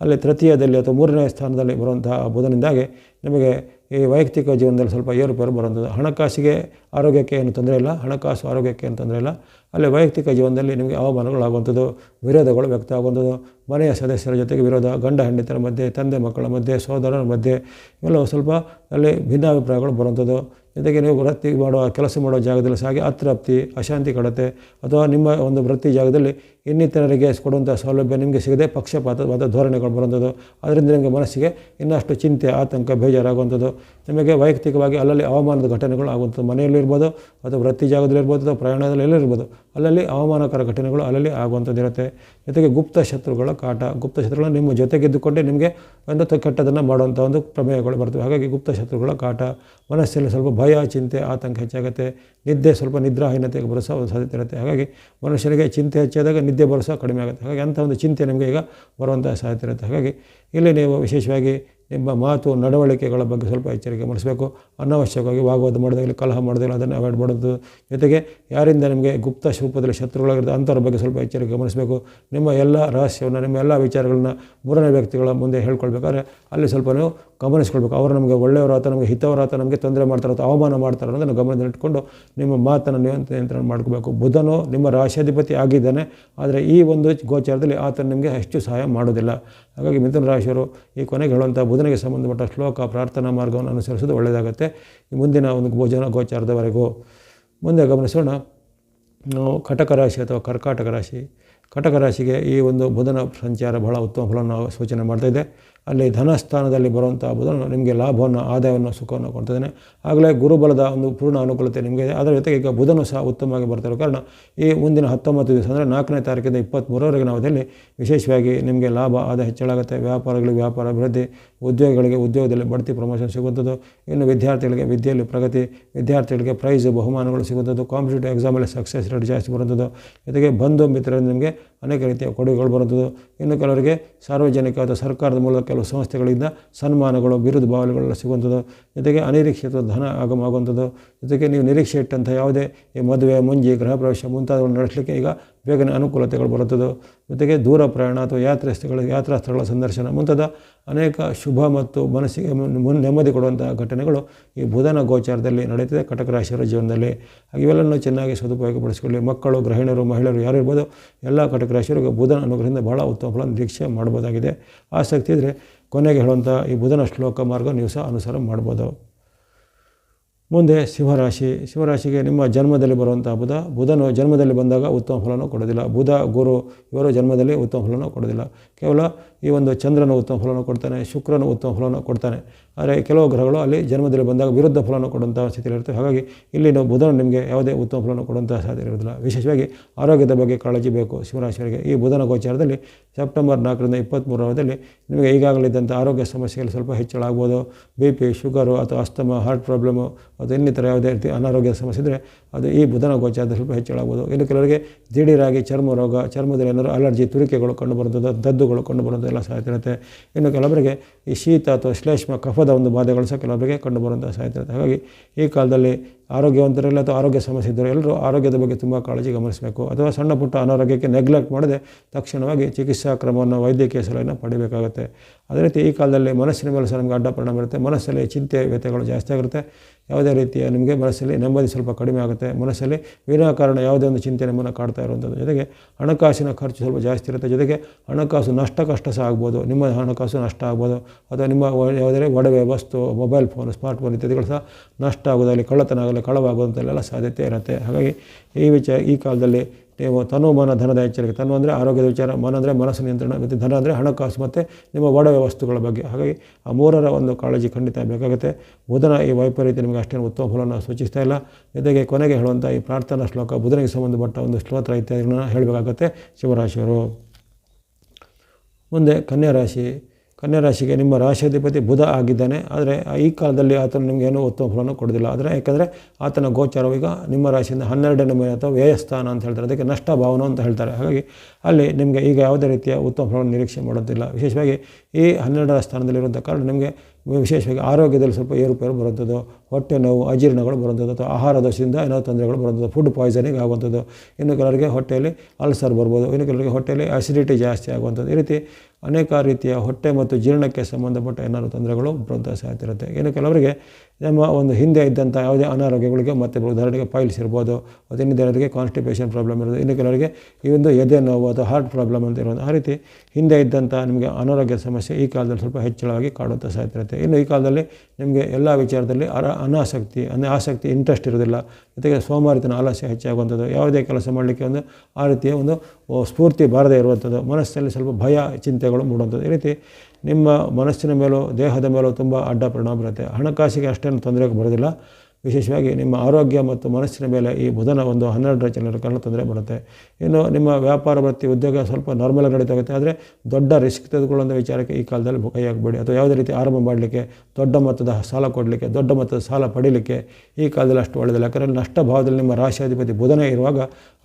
ಅಲ್ಲಿ ತೃತೀಯದಲ್ಲಿ ಅಥವಾ ಮೂರನೇ ಸ್ಥಾನದಲ್ಲಿ ಬರುವಂತಹ ಬುಧನಿಂದಾಗಿ ನಿಮಗೆ ಈ ವೈಯಕ್ತಿಕ ಜೀವನದಲ್ಲಿ ಸ್ವಲ್ಪ ಏರುಪೇರು ಬರುವಂಥದ್ದು. ಹಣಕಾಸಿಗೆ ಆರೋಗ್ಯಕ್ಕೆ ಏನು ತೊಂದರೆ ಇಲ್ಲ. ಹಣಕಾಸು ಆರೋಗ್ಯಕ್ಕೆ ಏನು ತೊಂದರೆ ಇಲ್ಲ. ಅಲ್ಲಿ ವೈಯಕ್ತಿಕ ಜೀವನದಲ್ಲಿ ನಿಮಗೆ ಅವಮಾನಗಳಾಗುವಂಥದ್ದು, ವಿರೋಧಗಳು ವ್ಯಕ್ತ ಆಗುವಂಥದ್ದು ಮನೆಯ ಸದಸ್ಯರ ಜೊತೆಗೆ ವಿರೋಧ, ಗಂಡ ಹೆಂಡತಿಯರ ಮಧ್ಯೆ, ತಂದೆ ಮಕ್ಕಳ ಮಧ್ಯೆ ಸೋದರರ ಮಧ್ಯೆ ಇವೆಲ್ಲ ಸ್ವಲ್ಪ ಅಲ್ಲಿ ಭಿನ್ನಾಭಿಪ್ರಾಯಗಳು ಬರುವಂಥದ್ದು. ಜೊತೆಗೆ ನೀವು ವೃತ್ತಿ ಮಾಡುವ, ಕೆಲಸ ಮಾಡುವ ಜಾಗದಲ್ಲಿ ಸಾಗಿ ಅತೃಪ್ತಿ, ಅಶಾಂತಿ ಕಡತೆ ಅಥವಾ ನಿಮ್ಮ ಒಂದು ವೃತ್ತಿ ಜಾಗದಲ್ಲಿ ಇನ್ನಿತರರಿಗೆ ಕೊಡುವಂಥ ಸೌಲಭ್ಯ ನಿಮಗೆ ಸಿಗದೆ ಪಕ್ಷಪಾತವಾದ ಧೋರಣೆಗಳು ಬರುವಂಥದ್ದು. ಅದರಿಂದ ನಿಮಗೆ ಮನಸ್ಸಿಗೆ ಇನ್ನಷ್ಟು ಚಿಂತೆ, ಆತಂಕ, ಬೇಜಾರಾಗುವಂಥದ್ದು. ನಿಮಗೆ ವೈಯಕ್ತಿಕವಾಗಿ ಅಲ್ಲಲ್ಲಿ ಹವಾಮಾನದ ಘಟನೆಗಳು ಆಗುವಂಥದ್ದು. ಮನೆಯಲ್ಲಿರ್ಬೋದು ಅಥವಾ ವೃತ್ತಿ ಜಾಗದಲ್ಲಿರ್ಬೋದು, ಅಥವಾ ಪ್ರಯಾಣದಲ್ಲಿ ಎಲ್ಲಿರ್ಬೋದು ಅಲ್ಲಲ್ಲಿ ಅವಮಾನಕರ ಘಟನೆಗಳು ಅಲ್ಲಲ್ಲಿ ಆಗುವಂಥದ್ದಿರುತ್ತೆ ಜೊತೆಗೆ ಗುಪ್ತ ಶತ್ರುಗಳ ಕಾಟ, ಗುಪ್ತ ಶತ್ರುಗಳು ನಿಮ್ಮ ಜೊತೆಗಿದ್ದುಕೊಂಡೇ ನಿಮಗೆ ಒಂದು ಕೆಟ್ಟದನ್ನು ಮಾಡುವಂಥ ಒಂದು ಪ್ರಮೇಯಗಳು ಬರ್ತವೆ. ಹಾಗಾಗಿ ಗುಪ್ತ ಶತ್ರುಗಳ ಕಾಟ ಮನಸ್ಸಲ್ಲಿ ಸ್ವಲ್ಪ ಭಯ, ಚಿಂತೆ, ಆತಂಕ ಹೆಚ್ಚಾಗುತ್ತೆ. ನಿದ್ದೆ ಸ್ವಲ್ಪ ನಿದ್ರಾಹೀನತೆಗೆ ಬರೋ ಒಂದು ಸಾಧ್ಯತೆ ಇರುತ್ತೆ. ಹಾಗಾಗಿ ಮನುಷ್ಯನಿಗೆ ಚಿಂತೆ ಹೆಚ್ಚಾದಾಗ ನಿದ್ದೆ ಬರೋ ಕಡಿಮೆ ಆಗುತ್ತೆ. ಹಾಗಾಗಿ ಅಂಥ ಒಂದು ಚಿಂತೆ ನಿಮಗೆ ಈಗ ಬರುವಂಥ ಸಾಧ್ಯತೆ ಇರುತ್ತೆ. ಹಾಗಾಗಿ ಇಲ್ಲಿ ನೀವು ವಿಶೇಷವಾಗಿ ನಿಮ್ಮ ಮಾತು ನಡವಳಿಕೆಗಳ ಬಗ್ಗೆ ಸ್ವಲ್ಪ ಎಚ್ಚರಿಕೆ ವಹಿಸಬೇಕು ಅನಾವಶ್ಯಕವಾಗಿ ವಾಗ್ವಾದ ಮಾಡೋದಾಗಲಿ, ಕಲಹ ಮಾಡೋದಾಗಲಿ ಅದನ್ನು ಅವಾಯ್ಡ್ ಮಾಡೋದು. ಜೊತೆಗೆ ಯಾರಿಂದ ನಿಮಗೆ ಗುಪ್ತ ಸ್ವರೂಪದಲ್ಲಿ ಶತ್ರುಗಳಾಗಿರುತ್ತೆ ಅಂಥವ್ರ ಬಗ್ಗೆ ಸ್ವಲ್ಪ ಎಚ್ಚರಿಕೆ ಗಮನಿಸಬೇಕು ನಿಮ್ಮ ಎಲ್ಲ ರಹಸ್ಯವನ್ನು, ನಿಮ್ಮ ಎಲ್ಲ ವಿಚಾರಗಳನ್ನ ಮೂರನೇ ವ್ಯಕ್ತಿಗಳ ಮುಂದೆ ಹೇಳ್ಕೊಳ್ಬೇಕಾದ್ರೆ ಅಲ್ಲಿ ಸ್ವಲ್ಪ ನೀವು ಗಮನಿಸ್ಕೊಳ್ಬೇಕು. ಅವರು ನಮಗೆ ಒಳ್ಳೆಯವರು ಆತ, ನಮಗೆ ಹಿತವರು ಆತ, ನಮಗೆ ತೊಂದರೆ ಮಾಡ್ತಾರೆ ಅಥವಾ ಅವಮಾನ ಮಾಡ್ತಾರೆ ಅನ್ನೋದನ್ನು ಗಮನದಲ್ಲಿಟ್ಕೊಂಡು ನಿಮ್ಮ ಮಾತನ್ನು ನಿಯಂತ್ರ ನಿಯಂತ್ರಣ ಮಾಡ್ಕೋಬೇಕು ಬುಧನು ನಿಮ್ಮ ರಾಶಿಯಾಧಿಪತಿ ಆಗಿದ್ದಾನೆ. ಆದರೆ ಈ ಒಂದು ಗೋಚಾರದಲ್ಲಿ ಆತನು ನಿಮಗೆ ಹೆಚ್ಚು ಸಹಾಯ ಮಾಡೋದಿಲ್ಲ. ಹಾಗಾಗಿ ಮಿಥುನ ರಾಶಿಯವರು ಈ ಕೊನೆಗೆ ಹೇಳುವಂಥ ಬುಧನಿಗೆ ಸಂಬಂಧಪಟ್ಟ ಶ್ಲೋಕ, ಪ್ರಾರ್ಥನಾ ಮಾರ್ಗವನ್ನು ಅನುಸರಿಸೋದು ಒಳ್ಳೆಯದಾಗುತ್ತೆ. ಈ ಮುಂದಿನ ಒಂದು ಭೋಜನ ಗೋಚಾರದವರೆಗೂ ಮುಂದೆ ಗಮನಿಸೋಣ. ಕಟಕ ರಾಶಿ ಅಥವಾ ಕರ್ಕಾಟಕ ರಾಶಿ. ಕಟಕ ರಾಶಿಗೆ ಈ ಒಂದು ಬುಧನ ಸಂಚಾರ ಬಹಳ ಉತ್ತಮ ಫಲವನ್ನು ಸೂಚನೆ ಮಾಡ್ತಾಯಿದೆ ಅಲ್ಲಿ ಧನಸ್ಥಾನದಲ್ಲಿ ಬರುವಂಥ ಬುಧನು ನಿಮಗೆ ಲಾಭವನ್ನು, ಆದಾಯವನ್ನು, ಸುಖವನ್ನು ಕೊಡ್ತಿದ್ದಾನೆ ಆಗಲೇ ಗುರುಬಲದ ಒಂದು ಪೂರ್ಣ ಅನುಕೂಲತೆ ನಿಮಗೆ ಅದರ ಜೊತೆಗೆ ಈಗ ಬುಧನು ಸಹ ಉತ್ತಮವಾಗಿ ಬರ್ತಿರೋ ಕಾರಣ ಈ ಮುಂದಿನ ಹತ್ತೊಂಬತ್ತು ದಿವಸ ಅಂದರೆ ನಾಲ್ಕನೇ ತಾರೀಕಿಂದ ಇಪ್ಪತ್ತ್ಮೂರವರೆಗೆ ಅದರಲ್ಲಿ ವಿಶೇಷವಾಗಿ ನಿಮಗೆ ಲಾಭ, ಆದಾಯ ಹೆಚ್ಚಳಾಗುತ್ತೆ. ವ್ಯಾಪಾರಗಳಿಗೆ ವ್ಯಾಪಾರ, ಅಭಿವೃದ್ಧಿ ಉದ್ಯೋಗಿಗಳಿಗೆ ಉದ್ಯೋಗದಲ್ಲಿ ಬಡ್ತಿ ಪ್ರಮೋಷನ್ ಸಿಗುವಂಥದ್ದು. ಇನ್ನು ವಿದ್ಯಾರ್ಥಿಗಳಿಗೆ ವಿದ್ಯೆಯಲ್ಲಿ ಪ್ರಗತಿ, ವಿದ್ಯಾರ್ಥಿಗಳಿಗೆ ಪ್ರೈಸ್ ಬಹುಮಾನಗಳು ಸಿಗುವಂಥದ್ದು. ಕಾಂಪಿಟೇಟಿವ್ ಎಕ್ಸಾಮಲ್ಲಿ ಸಕ್ಸಸ್ ರೇಟ್ ಜಾಸ್ತಿ ಬರುವಂಥದ್ದು. ಜೊತೆಗೆ ಬಂಧು ಮಿತ್ರರಿಂದ ನಿಮಗೆ ಅನೇಕ ರೀತಿಯ ಕೊಡುಗೆಗಳು ಬರುವಂಥದ್ದು. ಇನ್ನು ಕೆಲವರಿಗೆ ಸಾರ್ವಜನಿಕ ಅಥವಾ ಸರ್ಕಾರದ ಮೂಲಕ ಕೆಲವು ಸಂಸ್ಥೆಗಳಿಂದ ಸನ್ಮಾನಗಳು, ಬಿರುದು ಭಾವನೆಗಳೆಲ್ಲ ಸಿಗುವಂಥದ್ದು. ಜೊತೆಗೆ ಅನಿರೀಕ್ಷಿತ ಧನ ಆಗಮ ಆಗುವಂಥದ್ದು. ಜೊತೆಗೆ ನೀವು ನಿರೀಕ್ಷೆ ಇಟ್ಟಂಥ ಯಾವುದೇ ಈ ಮದುವೆ, ಮುಂಜಿ, ಗೃಹ ಪ್ರವೇಶ ಮುಂತಾದವುಗಳನ್ನು ನಡೆಸಲಿಕ್ಕೆ ಈಗ ಬೇಗನೆ ಅನುಕೂಲತೆಗಳು ಬರುತ್ತದೆ. ಜೊತೆಗೆ ದೂರ ಪ್ರಯಾಣ ಅಥವಾ ಯಾತ್ರೆ ಸ್ಥಳಗಳ, ಯಾತ್ರಾ ಸ್ಥಳಗಳ ಸಂದರ್ಶನ ಮುಂತಾದ ಅನೇಕ ಶುಭ ಮತ್ತು ಮನಸ್ಸಿಗೆ ಮುನ್ ನೆಮ್ಮದಿ ಕೊಡುವಂಥ ಘಟನೆಗಳು ಈ ಬುಧನ ಗೋಚಾರದಲ್ಲಿ ನಡೆಯುತ್ತದೆ. ಕಟಕ ರಾಶಿಯವರ ಜೀವನದಲ್ಲಿ ಹಾಗೆ ಇವೆಲ್ಲವನ್ನು ಚೆನ್ನಾಗಿ ಸದುಪಯೋಗಪಡಿಸಿಕೊಳ್ಳಿ. ಮಕ್ಕಳು, ಗೃಹಿಣಿಯರು, ಮಹಿಳೆಯರು ಯಾರು ಇರ್ಬೋದು, ಎಲ್ಲ ಕಟಕ ರಾಶಿಯವರಿಗೆ ಬುಧನ ಅನುಗ್ರಹದಿಂದ ಬಹಳ ಉತ್ತಮ ಫಲ ನಿರೀಕ್ಷೆ ಮಾಡ್ಬೋದಾಗಿದೆ ಆಸಕ್ತಿ ಇದ್ದರೆ ಕೊನೆಗೆ ಹೇಳುವಂಥ ಈ ಬುಧನ ಶ್ಲೋಕ ಮಾರ್ಗ ನೀವು ಸಹ ಅನುಸರಣೆ ಮಾಡ್ಬೋದು. ಮುಂದೆ ಶಿವರಾಶಿ. ಶಿವರಾಶಿಗೆ ನಿಮ್ಮ ಜನ್ಮದಲ್ಲಿ ಬರುವಂಥ ಬುಧ, ಬುಧನು ಜನ್ಮದಲ್ಲಿ ಬಂದಾಗ ಉತ್ತಮ ಫಲವನ್ನು ಕೊಡೋದಿಲ್ಲ. ಬುಧ, ಗುರು, ಇವರು ಜನ್ಮದಲ್ಲಿ ಉತ್ತಮ ಫಲವನ್ನು ಕೊಡೋದಿಲ್ಲ. ಕೇವಲ ಈ ಒಂದು ಚಂದ್ರನ ಉತ್ತಮ ಫಲವನ್ನು ಕೊಡ್ತಾನೆ, ಶುಕ್ರನು ಉತ್ತಮ ಫಲವನ್ನು ಕೊಡ್ತಾನೆ. ಆದರೆ ಕೆಲವು ಗ್ರಹಗಳು ಅಲ್ಲಿ ಜನ್ಮದಲ್ಲಿ ಬಂದಾಗ ವಿರುದ್ಧ ಫಲವನ್ನು ಕೊಡುವಂಥ ಸ್ಥಿತಿಯಲ್ಲಿ ಹಾಗಾಗಿ ಇಲ್ಲಿ ನಾವು ಬುಧನ ನಿಮಗೆ ಯಾವುದೇ ಉತ್ತಮ ಫಲವನ್ನು ಕೊಡುವಂಥ ಸಾಧ್ಯತೆ ಇರೋದಿಲ್ಲ ವಿಶೇಷವಾಗಿ ಆರೋಗ್ಯದ ಬಗ್ಗೆ ಕಾಳಜಿ ಬೇಕು. ಶಿವರಾಶಿಯವರಿಗೆ ಈ ಬುಧನ ಗೋಚಾರದಲ್ಲಿ ಸೆಪ್ಟೆಂಬರ್ ನಾಲ್ಕರಿಂದ ಇಪ್ಪತ್ತ್ಮೂರರಲ್ಲಿ ನಿಮಗೆ ಈಗಾಗಲಿದ್ದಂಥ ಆರೋಗ್ಯ ಸಮಸ್ಯೆಗಳು ಸ್ವಲ್ಪ ಹೆಚ್ಚಳ ಆಗ್ಬೋದು. ಬಿ ಪಿ, ಶುಗರು ಅಥವಾ ಅಸ್ತಮ ಹಾರ್ಟ್ ಪ್ರಾಬ್ಲಮು ಅಥವಾ ಇನ್ನಿತರ ಯಾವುದೇ ರೀತಿ ಅನಾರೋಗ್ಯದ ಸಮಸ್ಯೆ ಇದ್ದರೆ ಅದು ಈ ಬುಧನ ಗೋಚಾರದಲ್ಲಿ ಸ್ವಲ್ಪ ಹೆಚ್ಚಳಾಗ್ಬೋದು ಇನ್ನು ಕೆಲವರಿಗೆ ದಿಢೀರಾಗಿ ಚರ್ಮ ರೋಗ, ಚರ್ಮದಲ್ಲಿ ಏನಾದರೂ ಅಲರ್ಜಿ ತುರಿಕೆಗಳು ಕಂಡುಬರುತ್ತದೆ ದದ್ದುಗಳು ಕಂಡುಬರುವಂಥ ಎಲ್ಲ ಸಾಧ್ಯತೆ ಇರುತ್ತೆ. ಇನ್ನು ಕೆಲವರಿಗೆ ಈ ಶೀತ ಅಥವಾ ಶ್ಲೇಷ್ಮ ಕಫದ ಒಂದು ಬಾಧೆಗಳು ಸಹ ಕೆಲವರಿಗೆ ಕಂಡುಬರುವಂಥ ಸಾಧ್ಯತೆ ಇರುತ್ತೆ. ಹಾಗಾಗಿ ಈ ಕಾಲದಲ್ಲಿ ಆರೋಗ್ಯವಂತರಲ್ಲಿ ಅಥವಾ ಆರೋಗ್ಯ ಸಮಸ್ಯೆ ಇದ್ದರೆ ಎಲ್ಲರೂ ಆರೋಗ್ಯದ ಬಗ್ಗೆ ತುಂಬ ಕಾಳಜಿ ಗಮನಿಸಬೇಕು. ಅಥವಾ ಸಣ್ಣ ಪುಟ್ಟ ಅನಾರೋಗ್ಯಕ್ಕೆ ನೆಗ್ಲೆಕ್ಟ್ ಮಾಡದೆ ತಕ್ಷಣವಾಗಿ ಚಿಕಿತ್ಸಾ ಕ್ರಮವನ್ನು ವೈದ್ಯಕೀಯ ಸಲಹೆಯನ್ನು ಪಡಿಬೇಕಾಗುತ್ತೆ. ಅದೇ ರೀತಿ ಈ ಕಾಲದಲ್ಲಿ ಮನಸ್ಸಿನ ಮೇಲೆ ಸಹ ನಮಗೆ ಅಡ್ಡ ಪರಿಣಾಮ ಇರುತ್ತೆ. ಮನಸ್ಸಲ್ಲಿ ಚಿಂತೆ ವ್ಯತ್ಯಗಳು ಜಾಸ್ತಿ ಆಗಿರುತ್ತೆ ಯಾವುದೇ ರೀತಿಯ ನಿಮಗೆ ಮನಸ್ಸಲ್ಲಿ ನೆಮ್ಮದಿ ಸ್ವಲ್ಪ ಕಡಿಮೆ ಆಗುತ್ತೆ. ಮನಸ್ಸಲ್ಲಿ ವಿನಾಕಾರಣ ಯಾವುದೇ ಒಂದು ಚಿಂತೆ ನಿಮ್ಮನ್ನು ಕಾಡ್ತಾ ಇರುವಂಥದ್ದು. ಜೊತೆಗೆ ಹಣಕಾಸಿನ ಖರ್ಚು ಸ್ವಲ್ಪ ಜಾಸ್ತಿ ಇರುತ್ತೆ. ಜೊತೆಗೆ ಹಣಕಾಸು ನಷ್ಟ ಕಷ್ಟ ಸಹ ಆಗ್ಬೋದು. ನಿಮ್ಮ ಹಣಕಾಸು ನಷ್ಟ ಆಗ್ಬೋದು. ಅಥವಾ ನಿಮ್ಮ ಯಾವುದೇ ಒಡವೆ, ವಸ್ತು, ಮೊಬೈಲ್ ಫೋನ್, ಸ್ಮಾರ್ಟ್ ಫೋನ್ ಇತ್ಯಾದಿಗಳು ಸಹ ನಷ್ಟ ಆಗೋದಾಗಲಿ ಕಳ್ಳತನ ಆಗಲಿ ಆಮೇಲೆ ಕಳವಾಗುವಂಥಲ್ಲೆಲ್ಲ ಸಾಧ್ಯತೆ ಇರುತ್ತೆ. ಹಾಗಾಗಿ ಈ ವಿಚಾರ ಈ ಕಾಲದಲ್ಲಿ ನೀವು ತನು ಮನ ಧನದ ಎಚ್ಚರಿಕೆ, ತನು ಅಂದರೆ ಆರೋಗ್ಯದ ವಿಚಾರ, ಮನ ಅಂದರೆ ಮನಸ್ಸು ನಿಯಂತ್ರಣ, ಮತ್ತು ಧನ ಅಂದರೆ ಹಣಕಾಸು, ಮತ್ತು ನಿಮ್ಮ ಒಡವೆ ವಸ್ತುಗಳ ಬಗ್ಗೆ. ಹಾಗಾಗಿ ಆ ಮೂರರ ಒಂದು ಕಾಳಜಿ ಖಂಡಿತ ಬೇಕಾಗುತ್ತೆ. ಬುಧನ ಈ ವೈಪರೀತ್ಯ ನಿಮಗೆ ಅಷ್ಟೇನು ಉತ್ತಮ ಫಲವನ್ನು ಸೂಚಿಸ್ತಾ ಇಲ್ಲ. ಜೊತೆಗೆ ಕೊನೆಗೆ ಹೇಳುವಂಥ ಈ ಪ್ರಾರ್ಥನಾ ಶ್ಲೋಕ, ಬುಧನಿಗೆ ಸಂಬಂಧಪಟ್ಟ ಒಂದು ಸ್ತೋತ್ರ ಇತ್ಯಾದಿಗಳನ್ನ ಹೇಳಬೇಕಾಗತ್ತೆ ಶಿವರಾಶಿಯವರು. ಮುಂದೆ ಕನ್ಯಾ ರಾಶಿ ಕನ್ಯಾ ರಾಶಿಗೆ ನಿಮ್ಮ ರಾಶಿಯಾಧಿಪತಿ ಬುಧ ಆಗಿದ್ದಾನೆ. ಆದರೆ ಈ ಕಾಲದಲ್ಲಿ ಆತನು ನಿಮಗೆ ಏನೂ ಉತ್ತಮ ಫಲವನ್ನು ಕೊಡೋದಿಲ್ಲ ಆದರೆ ಯಾಕೆಂದರೆ ಆತನ ಗೋಚಾರವು ಈಗ ನಿಮ್ಮ ರಾಶಿಯಿಂದ ಹನ್ನೆರಡನೇ ಮನೆ ಅಥವಾ ವ್ಯಯಸ್ಥಾನ ಅಂತ ಹೇಳ್ತಾರೆ. ಅದಕ್ಕೆ ನಷ್ಟ ಭಾವನ ಅಂತ ಹೇಳ್ತಾರೆ. ಹಾಗಾಗಿ ಅಲ್ಲಿ ನಿಮಗೆ ಈಗ ಯಾವುದೇ ರೀತಿಯ ಉತ್ತಮ ಫಲವನ್ನು ನಿರೀಕ್ಷೆ ಮಾಡೋದಿಲ್ಲ. ವಿಶೇಷವಾಗಿ ಈ ಹನ್ನೆರಡರ ಸ್ಥಾನದಲ್ಲಿರುವಂಥ ಕಾರಣ ನಿಮಗೆ ವಿಶೇಷವಾಗಿ ಆರೋಗ್ಯದಲ್ಲಿ ಸ್ವಲ್ಪ ಏರುಪೇರು ಬರುವಂಥದ್ದು, ಹೊಟ್ಟೆ ನೋವು, ಅಜೀರ್ಣಗಳು ಬರುವಂಥದ್ದು ಅಥವಾ ಆಹಾರ ದೋಷದಿಂದ ಏನೋ ತೊಂದರೆಗಳು ಬರುವಂಥದ್ದು ಫುಡ್ ಪಾಯ್ಸನಿಂಗ್ ಆಗುವಂಥದ್ದು. ಇನ್ನು ಕೆಲವರಿಗೆ ಹೊಟ್ಟೆಯಲ್ಲಿ ಅಲ್ಸರ್ ಬರ್ಬೋದು, ಇನ್ನು ಕೆಲವರಿಗೆ ಹೊಟ್ಟೆಯಲ್ಲಿ ಆಸಿಡಿಟಿ ಜಾಸ್ತಿ ಆಗುವಂಥದ್ದು. ಈ ರೀತಿ ಅನೇಕ ರೀತಿಯ ಹೊಟ್ಟೆ ಮತ್ತು ಜೀರ್ಣಕ್ಕೆ ಸಂಬಂಧಪಟ್ಟ ಏನಾದರೂ ತೊಂದರೆಗಳು ಬರುವಂಥ ಸಾಧ್ಯತೆ ಇರುತ್ತೆ. ಇನ್ನು ಕೆಲವರಿಗೆ ನಮ್ಮ ಒಂದು ಹಿಂದೆ ಇದ್ದಂಥ ಯಾವುದೇ ಅನಾರೋಗ್ಯಗಳಿಗೆ ಮತ್ತೆ ಉದಾಹರಣೆಗೆ ಪೈಲ್ಸ್ ಇರ್ಬೋದು ಮತ್ತು ಇನ್ನು ಜನರಿಗೆ ಕಾನ್ಸ್ಟಿಪೇಷನ್ ಪ್ರಾಬ್ಲಮ್ ಇರೋದು ಇನ್ನು ಕೆಲವರಿಗೆ ಈ ಒಂದು ಎದೆ ನೋವು ಅಥವಾ ಹಾರ್ಟ್ ಪ್ರಾಬ್ಲಮ್ ಅಂತ ಇರೋದು ಆ ರೀತಿ ಹಿಂದೆ ಇದ್ದಂಥ ನಿಮಗೆ ಅನಾರೋಗ್ಯ ಸಮಸ್ಯೆ ಈ ಕಾಲದಲ್ಲಿ ಸ್ವಲ್ಪ ಹೆಚ್ಚಳವಾಗಿ ಸಾಧ್ಯತೆ ಇರುತ್ತೆ. ಇನ್ನು ಈ ಕಾಲದಲ್ಲಿ ನಿಮಗೆ ಎಲ್ಲ ವಿಚಾರದಲ್ಲಿ ಅರ ಅನಾಸಕ್ತಿ, ಅಂದರೆ ಆಸಕ್ತಿ ಇಂಟ್ರೆಸ್ಟ್ ಇರೋದಿಲ್ಲ ಜೊತೆಗೆ ಸೋಮಾರಿತನ ಆಲಸ್ಯ ಹೆಚ್ಚಾಗುವಂಥದ್ದು. ಯಾವುದೇ ಕೆಲಸ ಮಾಡಲಿಕ್ಕೆ ಒಂದು ಆ ರೀತಿಯ ಒಂದು ಸ್ಫೂರ್ತಿ ಬಾರದೇ ಇರುವಂಥದ್ದು. ಮನಸ್ಸಿನಲ್ಲಿ ಸ್ವಲ್ಪ ಭಯ, ಚಿಂತೆಗಳು ಮೂಡುವಂಥದ್ದು. ಈ ರೀತಿ ನಿಮ್ಮ ಮನಸ್ಸಿನ ಮೇಲೂ, ದೇಹದ ಮೇಲೂ ತುಂಬ ಅಡ್ಡ ಪರಿಣಾಮ ಬರುತ್ತೆ. ಹಣಕಾಸಿಗೆ ಅಷ್ಟೇನು ತೊಂದರೆಗೆ ಬರೋದಿಲ್ಲ ವಿಶೇಷವಾಗಿ ನಿಮ್ಮ ಆರೋಗ್ಯ ಮತ್ತು ಮನಸ್ಸಿನ ಮೇಲೆ ಈ ಬುಧನ ಒಂದು ಹನ್ನೆರಡು ರಚನೆಯಲ್ಲಿ ಕಾರಣ ತೊಂದರೆ ಬರುತ್ತೆ. ಇನ್ನು ನಿಮ್ಮ ವ್ಯಾಪಾರ ವೃತ್ತಿ ಉದ್ಯೋಗ ಸ್ವಲ್ಪ ನಾರ್ಮಲಾಗಿ ನಡೀತಾ ಆದರೆ ದೊಡ್ಡ ರಿಸ್ಕ್ ತೆಗೆದುಕೊಳ್ಳುವಂಥ ವಿಚಾರಕ್ಕೆ ಈ ಕಾಲದಲ್ಲಿ ಕೈ ಹಾಕಬೇಡಿ ಅಥವಾ ಯಾವುದೇ ರೀತಿ ಆರಂಭ ಮಾಡಲಿಕ್ಕೆ, ದೊಡ್ಡ ಮೊತ್ತದ ಸಾಲ ಕೊಡಲಿಕ್ಕೆ, ದೊಡ್ಡ ಮೊತ್ತದ ಸಾಲ ಪಡೀಲಿಕ್ಕೆ ಈ ಕಾಲದಲ್ಲಿ ಅಷ್ಟು ಒಳ್ಳೆಯದಿಲ್ಲ ಯಾಕಂದರೆ ನಷ್ಟ ಭಾವದಲ್ಲಿ ನಿಮ್ಮ ರಾಶಿಯಾಧಿಪತಿ ಬುಧನೇ ಇರುವಾಗ